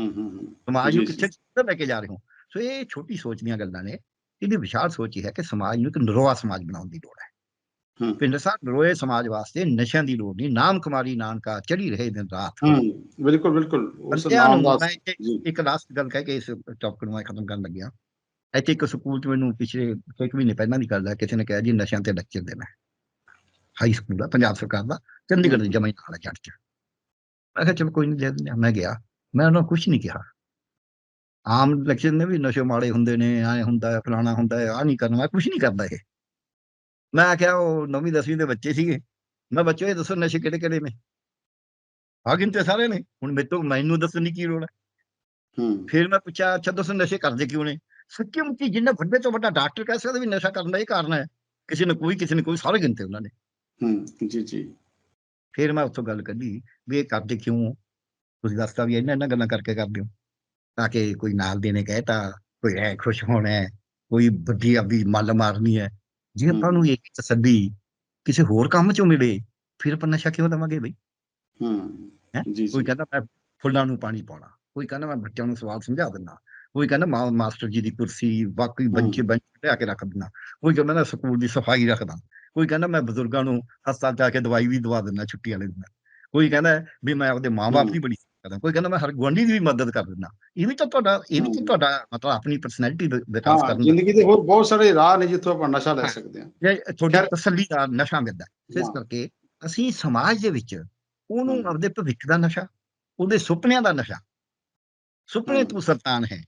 ਹੂੰ? ਹੂੰ ਹੂੰ ਸਮਾਜ ਨੂੰ ਕਿੱਥੇ ਕਿੱਥੇ ਲੈ ਕੇ ਜਾ ਰਹੇ ਹੋ? ਸੋ ਇਹ ਛੋਟੀ ਸੋਚ ਦੀਆਂ ਗੱਲਾਂ ਨੇ। ਇਹਦੀ ਵਿਸ਼ਾਲ ਸੋਚ ਇਹ ਹੈ ਕਿ ਸਮਾਜ ਨੂੰ ਇੱਕ ਨਰੋਆ ਸਮਾਜ ਬਣਾਉਣ ਦੀ ਲੋੜ ਹੈ ਹੂੰ। ਪਿੰਡ ਸਾਹਿਬ ਨਰੋਏ ਸਮਾਜ ਵਾਸਤੇ ਨਸ਼ਿਆਂ ਦੀ ਲੋੜ ਨਹੀਂ ਨਾਮ ਕੁਮਾਰੀ ਨਾਨਕਾ ਚੜੀ ਰਹੇ ਦਿਨ ਰਾਤ। ਬਿਲਕੁਲ ਬਿਲਕੁਲ। ਉਸ ਨਾਮ ਦਾ ਇੱਕ ਲਾਸਟ ਗੱਲ ਕਹਿ ਕੇ ਇਸ ਟੌਪਿਕ ਨੂੰ ਮੈਂ ਖਤਮ ਕਰਨ ਲੱਗਿਆ। ਇੱਥੇ ਇੱਕ ਸਕੂਲ 'ਚ ਮੈਨੂੰ ਪਿਛਲੇ ਇੱਕ ਮਹੀਨੇ ਪਹਿਲਾਂ ਦੀ ਗੱਲ ਹੈ ਕਿਸੇ ਨੇ ਕਿਹਾ ਜੀ ਨਸ਼ਿਆਂ ਤੇ ਲੈਕਚਰ ਦੇਣਾ ਹਾਈ ਸਕੂਲ ਦਾ ਪੰਜਾਬ ਸਰਕਾਰ ਦਾ ਚੰਡੀਗੜ੍ਹ ਦੀ। ਜਮਾਈ ਨਾਲ ਚੜ ਚ। ਮੈਂ ਕਿਹਾ ਚਲ ਕੋਈ ਨਹੀਂ ਦੇ ਦਿੰਦੇ। ਮੈਂ ਗਿਆ। ਮੈਂ ਉਹਨਾਂ ਨੂੰ ਕੁਝ ਨਹੀਂ ਕਿਹਾ। ਆਮ ਲੈਕਚਰ ਨੇ ਵੀ ਨਸ਼ੇ ਮਾੜੇ ਹੁੰਦੇ ਨੇ ਐ ਹੁੰਦਾ ਫਲਾਣਾ ਹੁੰਦਾ ਆ ਨਹੀਂ ਕਰਨਾ ਮੈਂ ਕੁਝ ਨਹੀਂ ਕਰਦਾ ਇਹ। ਮੈਂ ਕਿਹਾ ਉਹ ਨੌਵੀਂ ਦਸਵੀਂ ਦੇ ਬੱਚੇ ਸੀਗੇ। ਮੈਂ ਬੱਚੋ ਇਹ ਦੱਸੋ ਨਸ਼ੇ ਕਿਹੜੇ ਕਿਹੜੇ ਨੇ? ਆ ਗਿਣਤੇ ਸਾਰੇ ਨੇ। ਹੁਣ ਮੇਰੇ ਤੋਂ ਮੈਨੂੰ ਦੱਸਣ ਦੀ ਕੀ ਲੋੜ ਹੈ? ਹੂੰ। ਫਿਰ ਮੈਂ ਪੁੱਛਿਆ ਅੱਛਾ ਦੱਸੋ ਨਸ਼ੇ ਕਰਦੇ ਕਿਉਂ ਨੇ? ਸੱਚੀ ਮੁੱਚੀ ਜਿੰਨਾ ਵੱਡੇ ਤੋਂ ਵੱਡਾ ਡਾਕਟਰ ਕਹਿ ਸਕਦਾ ਵੀ ਨਸ਼ਾ ਕਰਨ ਦਾ ਇਹ ਕਾਰਨ ਹੈ। ਕਿਸੇ ਨੇ ਕੋਈ ਕਿਸੇ ਨੇ ਕੋਈ ਸਾਰੇ ਗਿਣਤੇ ਉਹਨਾਂ ਨੇ। ਹੂੰ ਜੀ ਜੀ। ਫਿਰ ਮੈਂ ਉੱਥੋਂ ਗੱਲ ਕੱਢੀ ਵੀ ਇਹ ਕਰਦੇ ਕਿਉਂ? ਤੁਸੀਂ ਦੱਸਤਾ ਵੀ ਇਹਨਾਂ ਇਹਨਾਂ ਗੱਲਾਂ ਕਰਕੇ ਕਰਦੇ ਹੋ। ਤਾਂ ਕਿ ਕੋਈ ਨਾਲ ਦੇ ਨੇ ਕਹਿਤਾ ਕੋਈ ਐ ਖੁਸ਼ ਹੋਣਾ ਕੋਈ ਵੱਡੀ ਆਪਦੀ ਮੱਲ ਮਾਰਨੀ ਹੈ। ਜੇ ਆਪਾਂ। ਨੂੰ ਇਹ ਤਸੱਲੀ ਕਿਸੇ ਹੋਰ ਕੰਮ ਚੋਂ ਮਿਲੇ ਫਿਰ ਆਪਾਂ ਨਸ਼ਾ ਕਿਉਂ ਦੇਵਾਂਗੇ ਬਈ ਹੂੰ? ਜੀ ਕੋਈ ਕਹਿੰਦਾ ਮੈਂ ਫੁੱਲਾਂ ਨੂੰ ਪਾਣੀ ਪਾਉਣਾ ਕੋਈ ਕਹਿੰਦਾ ਮੈਂ ਬੱਚਿਆਂ ਨੂੰ ਸਵਾਲ ਸਮਝਾ ਦਿੰਦਾ ਕੋਈ ਕਹਿੰਦਾ ਮਾ- ਮਾਸਟਰ ਜੀ ਦੀ ਕੁਰਸੀ ਬਾਕੀ ਬੱਚੇ ਬੈਂਚ ਲਿਆ ਕੇ ਰੱਖ ਦਿੰਦਾ ਕੋਈ ਕਹਿੰਦਾ ਮੈਂ ਸਕੂਲ ਦੀ ਸਫ਼ਾਈ ਰੱਖਦਾ ਕੋਈ ਕਹਿੰਦਾ ਮੈਂ ਬਜ਼ੁਰਗਾਂ ਨੂੰ ਹਸਪਤਾਲ ਜਾ ਕੇ ਦਵਾਈ ਵੀ ਦਵਾ ਦਿੰਦਾ ਛੁੱਟੀ ਵਾਲੇ ਦਿਨ ਕੋਈ ਕਹਿੰਦਾ ਵੀ ਮੈਂ ਆਪਦੇ ਮਾਂ-ਬਾਪ ਦੀ। ਬੜੀ ਕਰਦਾ ਕੋਈ ਕਹਿੰਦਾ ਮੈਂ ਹਰ ਗੁਆਂਢੀ ਦੀ ਵੀ ਮਦਦ ਕਰ ਦਿੰਦਾ ਇਹ ਵੀ ਤਾਂ ਤੁਹਾਡਾ ਇਹ ਵੀ ਤਾਂ। ਤੁਹਾਡਾ ਮਤਲਬ ਆਪਣੀ ਪਰਸਨੈਲਿਟੀ ਵਿਕਾਸ ਕਰਨ ਦਾ ਜ਼ਿੰਦਗੀ ਦੇ ਹੋਰ ਬਹੁਤ ਸਾਰੇ ਰਾਹ ਨੇ ਜਿੱਥੋਂ ਆਪਾਂ ਨਸ਼ਾ ਲੈ। ਸਕਦੇ ਹਾਂ ਇਹ ਤੁਹਾਡੀ ਤਸੱਲੀ ਦਾ ਨਸ਼ਾ ਮਿਲਦਾ ਇਸ। ਕਰਕੇ ਅਸੀਂ ਸਮਾਜ ਦੇ ਵਿੱਚ ਉਹਨੂੰ। ਆਪਦੇ ਭਵਿੱਖ ਦਾ ਨਸ਼ਾ ਉਹਦੇ ਸੁਪਨਿਆਂ ਦਾ ਨਸ਼ਾ ਸੁਪਨੇ। ਤੂੰ ਸਰਤਾਨ ਹੈ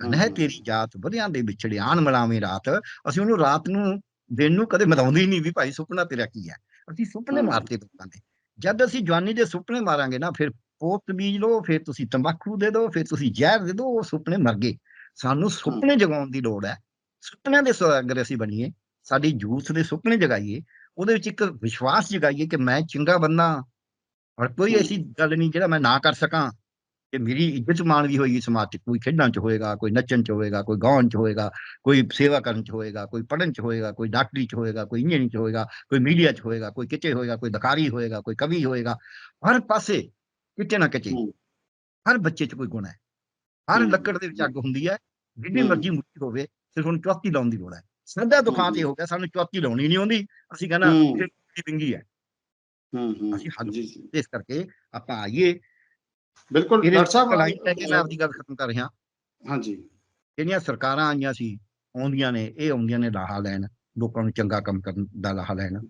ਨਹਿ। ਤੇਰੀ ਜਾਤ ਵਧਿਆਂ ਦੇ ਵਿਛੜੇ ਆਣ ਮਲਾਵੇਂ ਰਾਤ ਅਸੀਂ ਉਹਨੂੰ ਰਾਤ ਨੂੰ ਦਿਨ ਨੂੰ ਕਦੇ ਮਰਾਉਂਦੇ ਹੀ ਨਹੀਂ ਵੀ ਭਾਈ ਸੁਪਨਾ ਤੇਰਾ ਕੀ ਹੈ ਅਸੀਂ ਸੁਪਨੇ। ਮਾਰਦੇ ਲੋਕਾਂ ਦੇ ਜਦ ਅਸੀਂ ਜਵਾਨੀ ਦੇ ਸੁਪਨੇ ਮਾਰਾਂਗੇ ਨਾ ਫਿਰ ਉਹ ਤਬੀਜ਼ ਲਓ ਫਿਰ ਤੁਸੀਂ ਤੰਬਾਕੂ ਦੇ ਦਿਓ ਫਿਰ ਤੁਸੀਂ ਜ਼ਹਿਰ ਦੇ ਦਿਓ ਉਹ ਸੁਪਨੇ ਮਰ ਗਏ ਸਾਨੂੰ ਸੁਪਨੇ ਜਗਾਉਣ ਦੀ ਲੋੜ ਹੈ ਸੁਪਨਿਆਂ ਦੇ ਅਗਰ ਅਸੀਂ ਬਣੀਏ ਸਾਡੀ ਜੂਥ ਦੇ ਸੁਪਨੇ ਜਗਾਈਏ ਉਹਦੇ ਵਿੱਚ ਇੱਕ ਵਿਸ਼ਵਾਸ ਜਗਾਈਏ ਕਿ ਮੈਂ ਚੰਗਾ ਬੰਦਾ ਔਰ ਕੋਈ ਐਸੀ ਗੱਲ ਨਹੀਂ ਜਿਹੜਾ ਮੈਂ ਨਾ ਕਰ ਸਕਾਂ ਕਿ ਮੇਰੀ ਇੱਜ਼ਤ ਮਾਣ ਵੀ ਹੋਏਗੀ ਸਮਾਜ 'ਚ ਕੋਈ ਖੇਡਾਂ 'ਚ ਹੋਏਗਾ ਕੋਈ ਨੱਚਣ 'ਚ ਹੋਏਗਾ ਕੋਈ ਗਾਉਣ 'ਚ ਹੋਏਗਾ ਕੋਈ ਸੇਵਾ ਕਰਨ 'ਚ ਹੋਏਗਾ ਕੋਈ ਪੜ੍ਹਨ 'ਚ ਹੋਏਗਾ ਕੋਈ ਡਾਕਟਰੀ 'ਚ ਹੋਏਗਾ ਕੋਈ ਇੰਜੀਨੀਅਰਿੰਗ 'ਚ ਹੋਏਗਾ ਕੋਈ ਮੀਡੀਆ 'ਚ ਹੋਏਗਾ ਕੋਈ ਕਿਤੇ ਹੋਏਗਾ ਕੋਈ ਦਕਾਰੀ ਹੋਏਗਾ ਕੋਈ ਕਵੀ ਹੋਏਗਾ ਹਰ ਪਾਸੇ ਕਿਤੇ ਨਾ ਕਿਤੇ। ਹਰ ਬੱਚੇ 'ਚ ਕੋਈ ਗੁਣ ਹੈ। ਹਰ। ਲੱਕੜ ਦੇ ਵਿੱਚ ਅੱਗ ਹੁੰਦੀ ਹੈ। ਜਿੰਨੀ। ਮਰਜ਼ੀ ਮੁੱਠੀ ਹੋਵੇ ਸਿਰਫ ਉਹਨੂੰ ਚੌਥੀ ਲਾਉਣ ਦੀ ਲੋੜ ਹੈ। ਸਾਡਾ ਦੁਕਾਨ ਤੇ ਹੂੰ। ਗਿਆ ਸਾਨੂੰ ਚੌਥੀ ਲਾਉਣੀ ਨਹੀਂ ਆਉਂਦੀ। ਅਸੀਂ ਕਹਿੰਦਾ ਹੂੰ। ਫਿਰ ਕੀ ਪਿੰਗੀ ਹੈ। ਹੂੰ ਹੂੰ। ਅਸੀਂ ਜੀ ਇਸ ਕਰਕੇ ਆਪਾਂ ਆਈਏ। ਬਿਲਕੁਲ ਡਾਕਟਰ ਸਾਹਿਬ ਲਾਈਨ ਲੈ ਕੇ ਮੈਂ ਆਪਦੀ ਗੱਲ ਖਤਮ ਕਰ ਰਿਹਾ। ਹਾਂਜੀ। ਜਿਹੜੀਆਂ ਸਰਕਾਰਾਂ ਆਈਆਂ ਸੀ ਆਉਂਦੀਆਂ ਨੇ ਇਹ ਆਉਂਦੀਆਂ ਨੇ ਲਾਹਾ ਲੈਣ। ਲੋਕਾਂ ਨੂੰ ਚੰਗਾ ਕੰਮ ਕਰਨ ਦਾ ਲਾਹਾ ਲੈਣ।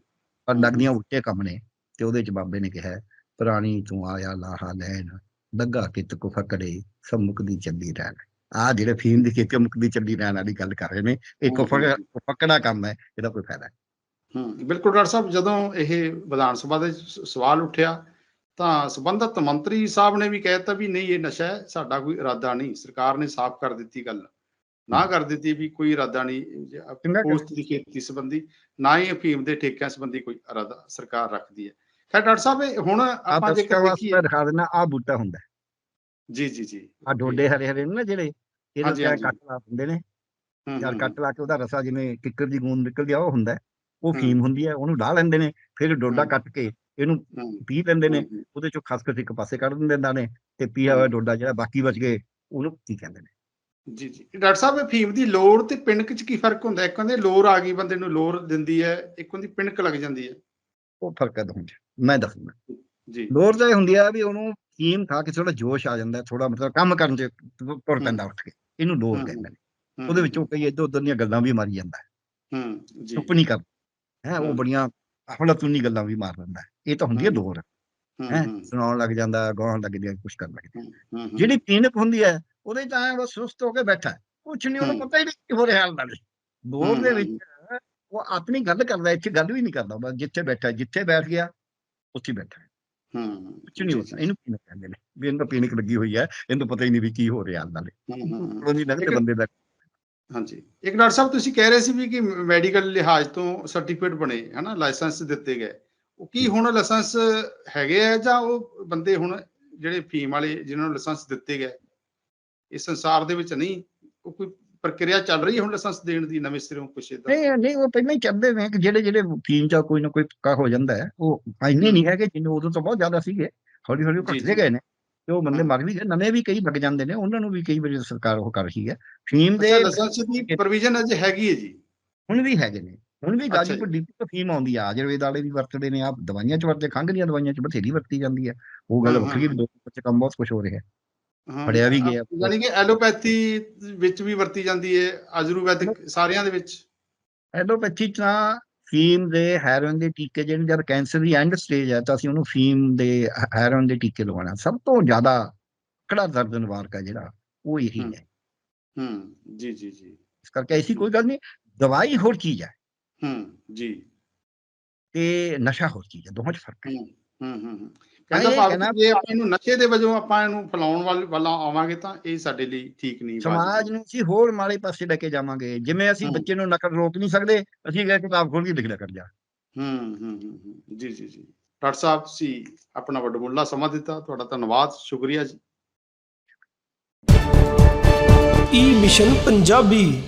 ਪਰ ਲੱਗਦੀਆਂ ਉੱਤੇ ਕੰਮ ਨੇ। ਤੇ ਉਹਦੇ ਚ ਬਾਬੇ ਨੇ ਕਿਹਾ ਪ੍ਰਾਣੀ ਤੂੰ ਆਇਆ ਲਾਹਾ ਲੈਣ ਲੱਗਾ ਕਿਤ ਕੋ ਫਕੜੇ ਸੰਮੁਖ ਦੀ ਚੱਲੀ ਰਹਿਣ। ਆ ਜਿਹੜੇ ਫੀਮ ਦੀ ਕਿਤੇ ਮੁਖ ਦੀ ਚੱਲੀ ਰਹਿਣ ਵਾਲੀ ਗੱਲ ਕਰ ਰਹੇ ਨੇ ਇਹ ਕੋ ਫਕੜਾ ਕੰਮ ਹੈ ਇਹਦਾ ਕੋਈ ਫਾਇਦਾ ਨਹੀਂ। ਹੂੰ ਬਿਲਕੁਲ ਡਾਕਟਰ ਸਾਹਿਬ ਜਦੋਂ ਇਹ ਵਿਧਾਨ ਸਭਾ ਦੇ ਸਵਾਲ ਉੱਠਿਆ ਤਾਂ ਸੰਬੰਧਤ ਮੰਤਰੀ ਸਾਹਿਬ ਨੇ ਵੀ ਕਹਿਤਾ ਵੀ ਨਹੀਂ ਇਹ ਨਸ਼ਾ ਹੈ ਸਾਡਾ ਕੋਈ ਇਰਾਦਾ ਨਹੀਂ ਸਰਕਾਰ ਨੇ ਸਾਫ਼ ਕਰ ਦਿੱਤੀ ਗੱਲ। ਨਾ ਕਰ ਦਿੱਤੀ ਵੀ ਕੋਈ ਇਰਾਦਾ ਨਹੀਂ ਪੋਸਟ ਦੀ ਖੇਤੀ ਸੰਬੰਧੀ ਨਾ ਹੀ ਅਫੀਮ ਦੇ ਠੇਕਿਆਂ ਸੰਬੰਧੀ ਕੋਈ ਇਰਾਦਾ ਸਰਕਾਰ ਰੱਖਦੀ ਹੈ। ਖੈਰ ਡਾਕਟਰ ਸਾਹਿਬ ਹੁਣ ਆਪਾਂ ਜੇਕਰ ਦੇਖੀਏ ਦਿਖਾ ਦਿੰਦਾ ਆ ਬੂਟਾ ਹੁੰਦਾ ਜੀ ਜੀ ਜੀ। ਆ ਡੋਡੇ ਹਰੇ ਹਰੇ ਨੇ ਨਾ ਜਿਹੜੇ ਇਹਦੇ ਤੇ। ਕੱਟ ਲਾ ਦਿੰਦੇ ਨੇ। ਯਾਰ ਕੱਟ ਲਾ ਕੇ ਉਹਦਾ ਰਸਾ ਜਿਵੇਂ ਕਿੱਕਰ ਦੀ ਗੂੰਦ ਨਿਕਲਦੀ ਆ ਉਹ ਹੁੰਦਾ। ਉਹ। ਫੀਮ ਹੁੰਦੀ ਹੈ ਉਹਨੂੰ ਢਾ ਲੈਂਦੇ ਨੇ ਫਿਰ ਡੋਡਾ। ਕੱਟ ਕੇ ਇਹਨੂੰ ਪੀ ਲੈਂਦੇ ਨੇ ਉਹਦੇ ਚੋਂ ਖਸਖਸ ਇੱਕ ਪਾਸੇ ਕੱਢ ਦਿੰਦੇ ਨੇ ਤੇ ਪੀਆ ਹੋਇਆ। ਡੋਡਾ ਜਿਹੜਾ ਬਾਕੀ ਬਚ ਗਏ ਉਹਨੂੰ ਕੀ ਕਹਿੰਦੇ ਨੇ। ਜੀ ਜੀ। ਡਾਕਟਰ ਸਾਹਿਬ ਫੀਮ ਦੀ ਲੋਰ ਤੇ ਪਿਣਕ ਚ ਕੀ ਫ਼ਰਕ ਹੁੰਦਾ ਇੱਕ ਕਹਿੰਦੇ ਲੋਰ ਆ ਗਈ ਬੰਦੇ ਨੂੰ ਲੋਰ ਦਿੰਦੀ ਹੈ ਇੱਕ ਹੁੰਦੀ ਪਿਣਕ ਲੱਗ ਜਾਂਦੀ ਹੈ। ਉਹ ਫ਼ਰਕ ਹੈ ਦੋਹਾਂ 'ਚ। ਮੈਂ ਦੱਸੂਗਾ ਜੀ। ਲੋਰ ਤਾਂ ਇਹ ਹੁੰਦੀ ਆ ਵੀ ਉਹਨੂੰ ਫੀਮ ਖਾ ਕੇ ਥੋੜਾ ਜੋਸ਼ ਆ ਜਾਂਦਾ ਥੋੜਾ ਮਤਲਬ ਕੰਮ ਕਰਨ 'ਚ ਤੁਰ। ਪੈਂਦਾ ਉੱਠ ਕੇ। ਇਹਨੂੰ ਲੋਰ ਹੂੰ, ਕਹਿੰਦੇ ਨੇ। ਉਹਦੇ ਵਿੱਚੋਂ ਕਈ ਇੱਧਰ ਉੱਧਰ ਦੀਆਂ ਗੱਲਾਂ ਵੀ ਮਾਰੀ ਜਾਂਦਾ। ਹੈ ਜੀ। ਚੁੱਪ ਨਹੀਂ ਕਰਦਾ ਹੈ ਉਹ। ਬੜੀਆਂ ਅਫਲਾਤੂਨੀ ਗੱਲਾਂ ਵੀ ਮਾਰ ਹੈ। ਇਹ ਤਾਂ ਹੁੰਦੀ ਹੈ। ਲੋਰ ਹੂੰ, ਸੁਣਾਉਣ ਲੱਗ ਜਾਂਦਾ ਗਾਉਣ ਲੱਗ ਜਾਂਦਾ ਕੁਝ ਕਰਨ ਲੱਗ ਜਾਂਦਾ ਜਿਹੜੀ ਪੀਨਕ ਹੁੰਦੀ ਹੈ ਉਹਦੇ ਤਾਂ ਬਸ ਸੁਸਤ ਹੋ ਕੇ ਬੈਠਾ। ਕੁਛ ਨਹੀਂ ਉਹਨੂੰ। ਪਤਾ ਹੀ ਨਹੀਂ ਕੀ ਹੋ ਰਿਹਾ ਹਾਲ ਨਾਲ। ਲੋਰ ਦੇ ਵਿੱਚ ਉਹ ਆਪਣੀ ਗੱਲ ਕਰਦਾ ਇੱਥੇ ਗੱਲ ਵੀ ਨਹੀਂ ਕਰਦਾ। ਬਸ ਜਿੱਥੇ ਬੈਠਾ ਜਿੱਥੇ ਬੈਠ ਗਿਆ ਉੱਥੇ ਬੈਠਾ ਹੈ। ਹੂੰ ਨਹੀਂ ਹੁੰਦਾ ਇਹਨੂੰ ਪੀਨਕ ਕਹਿੰਦੇ ਨੇ ਵੀ ਇਹਨੂੰ ਪੀਨਕ ਲੱਗੀ ਹੋਈ ਹੈ ਇਹਨੂੰ ਪਤਾ ਹੀ ਨਹੀਂ ਵੀ ਕੀ ਹੋ ਰਿਹਾ ਨਾਲ ਹੂੰ। ਉਹਦੀ ਇੱਕ- ਬੰਦੇ ਦਾ ਹਾਂਜੀ। ਇੱਕ ਡਾਕਟਰ ਸਾਹਿਬ ਤੁਸੀਂ ਕਹਿ ਰਹੇ ਸੀ ਵੀ ਕਿ ਮੈਡੀਕਲ ਲਿਹਾਜ਼ ਤੋਂ ਸਰਟੀਫਿਕੇਟ ਬਣੇ ਹਨਾ ਲਾਇਸੈਂਸ ਦਿੱਤੇ ਗਏ। ਉਹ ਕੀ ਹੁਣ ਲਾਇਸੈਂਸ ਹੈਗੇ ਆ ਜਾਂ ਉਹ ਬੰਦੇ ਹੁਣ ਜਿਹੜੇ ਫੀਮ ਵਾਲੇ ਜਿਨ੍ਹਾਂ ਨੂੰ ਲਾਇਸੈਂਸ ਦਿੱਤੇ ਗਏ ਇਸ ਸੰਸਾਰ ਦੇ ਵਿੱਚ ਨਹੀਂ? ਉਹ ਕੋਈ ਪ੍ਰਕਿਰਿਆ ਚੱਲ ਰਹੀ ਹੈ ਹੁਣ ਲਾਇਸੈਂਸ ਦੇਣ ਦੀ ਨਵੇਂ ਸਿਰੋਂ ਕੁਛ ਏਦਾਂ ਨਹੀਂ ਨਹੀਂ ਉਹ ਪਹਿਲਾਂ ਹੀ ਚੱਲਦੇ ਨੇ ਕਿ ਜਿਹੜੇ ਜਿਹੜੇ ਫੀਮ ਚਾ ਕੋਈ ਨਾ ਕੋਈ ਪੱਕਾ ਹੋ ਜਾਂਦਾ ਹੈ ਉਹ ਇੰਨੇ ਨਹੀਂ ਹੈਗੇ ਜਿੰਨੇ ਉਦੋਂ ਤੋਂ ਬਹੁਤ ਜ਼ਿਆਦਾ ਸੀਗੇ ਹੌਲੀ ਹੌਲੀ ਘਟਦੇ। ਗਏ ਨੇ ਤੇ ਉਹ ਬੰਦੇ। ਮਰ ਵੀ ਗਏ ਨਵੇਂ ਵੀ ਕਈ ਲੱਗ ਜਾਂਦੇ ਨੇ ਉਹਨਾਂ ਨੂੰ ਵੀ ਕਈ ਵਾਰੀ ਸਰਕਾਰ ਉਹ ਕਰ ਰਹੀ ਹੈ ਫੀਮ ਦੇ ਲਾਇਸੈਂਸ ਦੀ ਪ੍ਰੋਵੀਜ਼ਨ ਅਜੇ ਹੈਗੀ ਹੈ ਜੀ ਹੁਣ ਵੀ ਹੈਗੇ ਨੇ ਹੁਣ ਵੀ ਗਾਜੀਪੁਰ ਡੀਪੀ ਤੋਂ ਫੀਮ ਆਉਂਦੀ ਆ ਆਯੁਰਵੇਦ ਵਾਲੇ ਵੀ ਵਰਤਦੇ ਨੇ ਆ ਦਵਾਈਆਂ ਚ ਵਰਤੇ ਖੰਘ ਦੀਆਂ ਦਵਾਈਆਂ ਚ ਬਥੇਰੀ ਵਰਤੀ ਜਾਂਦੀ ਹੈ ਉਹ ਗੱਲ ਵੱਖਰੀ ਹਾਂ। ਦੋ ਕੰਮ ਬਹੁਤ ਕੁਝ ਹੋ ਰਿਹਾ ਫੜਿਆ ਵੀ ਗਿਆ। ਯਾਨੀ ਕਿ ਐਲੋਪੈਥੀ ਵਿੱਚ ਵੀ ਵਰਤੀ ਜਾਂਦੀ ਹੈ ਆਯੁਰਵੈਦਿਕ ਸਾਰਿਆਂ ਦੇ ਵਿੱਚ। ਐਲੋਪੈਥੀ ਚ ਤਾਂ ਫੀਮ ਦੇ ਹੈਰੋਇਨ ਦੇ ਟੀਕੇ ਜਿਹੜੇ ਜਦ ਕੈਂਸਰ ਦੀ ਐਂਡ ਸਟੇਜ ਹੈ ਤਾਂ ਅਸੀਂ ਉਹਨੂੰ ਫੀਮ ਦੇ ਹੈਰੋਇਨ ਦੇ ਟੀਕੇ ਲਵਾਉਣਾ। ਸਭ ਤੋਂ ਜ਼ਿਆਦਾ ਕੜਾ ਦਰਦ ਨਿਵਾਰਕ ਹੈ ਜਿਹੜਾ? ਉਹ ਇਹੀ। ਹੈ। ਹੂੰ। ਜੀ ਜੀ ਜੀ। ਇਸ ਕਰਕੇ ਐਸੀ ਕੋਈ ਗੱਲ ਨਹੀਂ ਦਵਾਈ ਹੋਰ ਚੀਜ਼ ਹੈ ਹੂੰ ਜੀ। ਤੇ ਨਸ਼ਾ ਹੋਰ ਚੀਜ਼ ਹੈ ਦੋਹਾਂ ਚ ਫ਼ਰਕ ਹੈ ਹੂੰ ਹੂੰ ਹੂੰ। ਕਹਿੰਦਾ ਇਹ ਭਾਵ ਜੇ ਆਪਾਂ ਇਹਨੂੰ ਨਸ਼ੇ ਦੇ ਵਜੋਂ ਆਪਾਂ ਇਹਨੂੰ ਫੈਲਾਉਣ ਵੱਲ ਵੱਲ ਆਵਾਂਗੇ ਤਾਂ ਇਹ ਸਾਡੇ ਲਈ ਠੀਕ ਨਹੀਂ ਸਮਾਜ ਨੂੰ ਅਸੀਂ ਹੋਰ ਮਾੜੇ ਪਾਸੇ ਲੈ ਕੇ ਜਾਵਾਂਗੇ। ਜਿਵੇਂ ਅਸੀਂ। ਬੱਚੇ ਨੂੰ ਨਕਲ ਰੋਕ ਨਹੀਂ ਸਕਦੇ ਅਸੀਂ ਕਿਹਾ ਕਿਤਾਬ ਖੋਲ ਕੇ ਲਿਖ ਲਿਆ ਕਰ ਜਾ। ਹੂੰ ਹੂੰ ਹੂੰ। ਜੀ ਜੀ ਜੀ। ਡਾਕਟਰ ਸਾਹਿਬ ਤੁਸੀਂ ਆਪਣਾ ਵੱਡਮੁੱਲਾ ਸਮਾਂ ਦਿੱਤਾ। ਤੁਹਾਡਾ ਧੰਨਵਾਦ ਸ਼ੁਕਰੀਆ ਜੀ। ਈ ਮਿਸ਼ਨ ਪੰਜਾਬੀ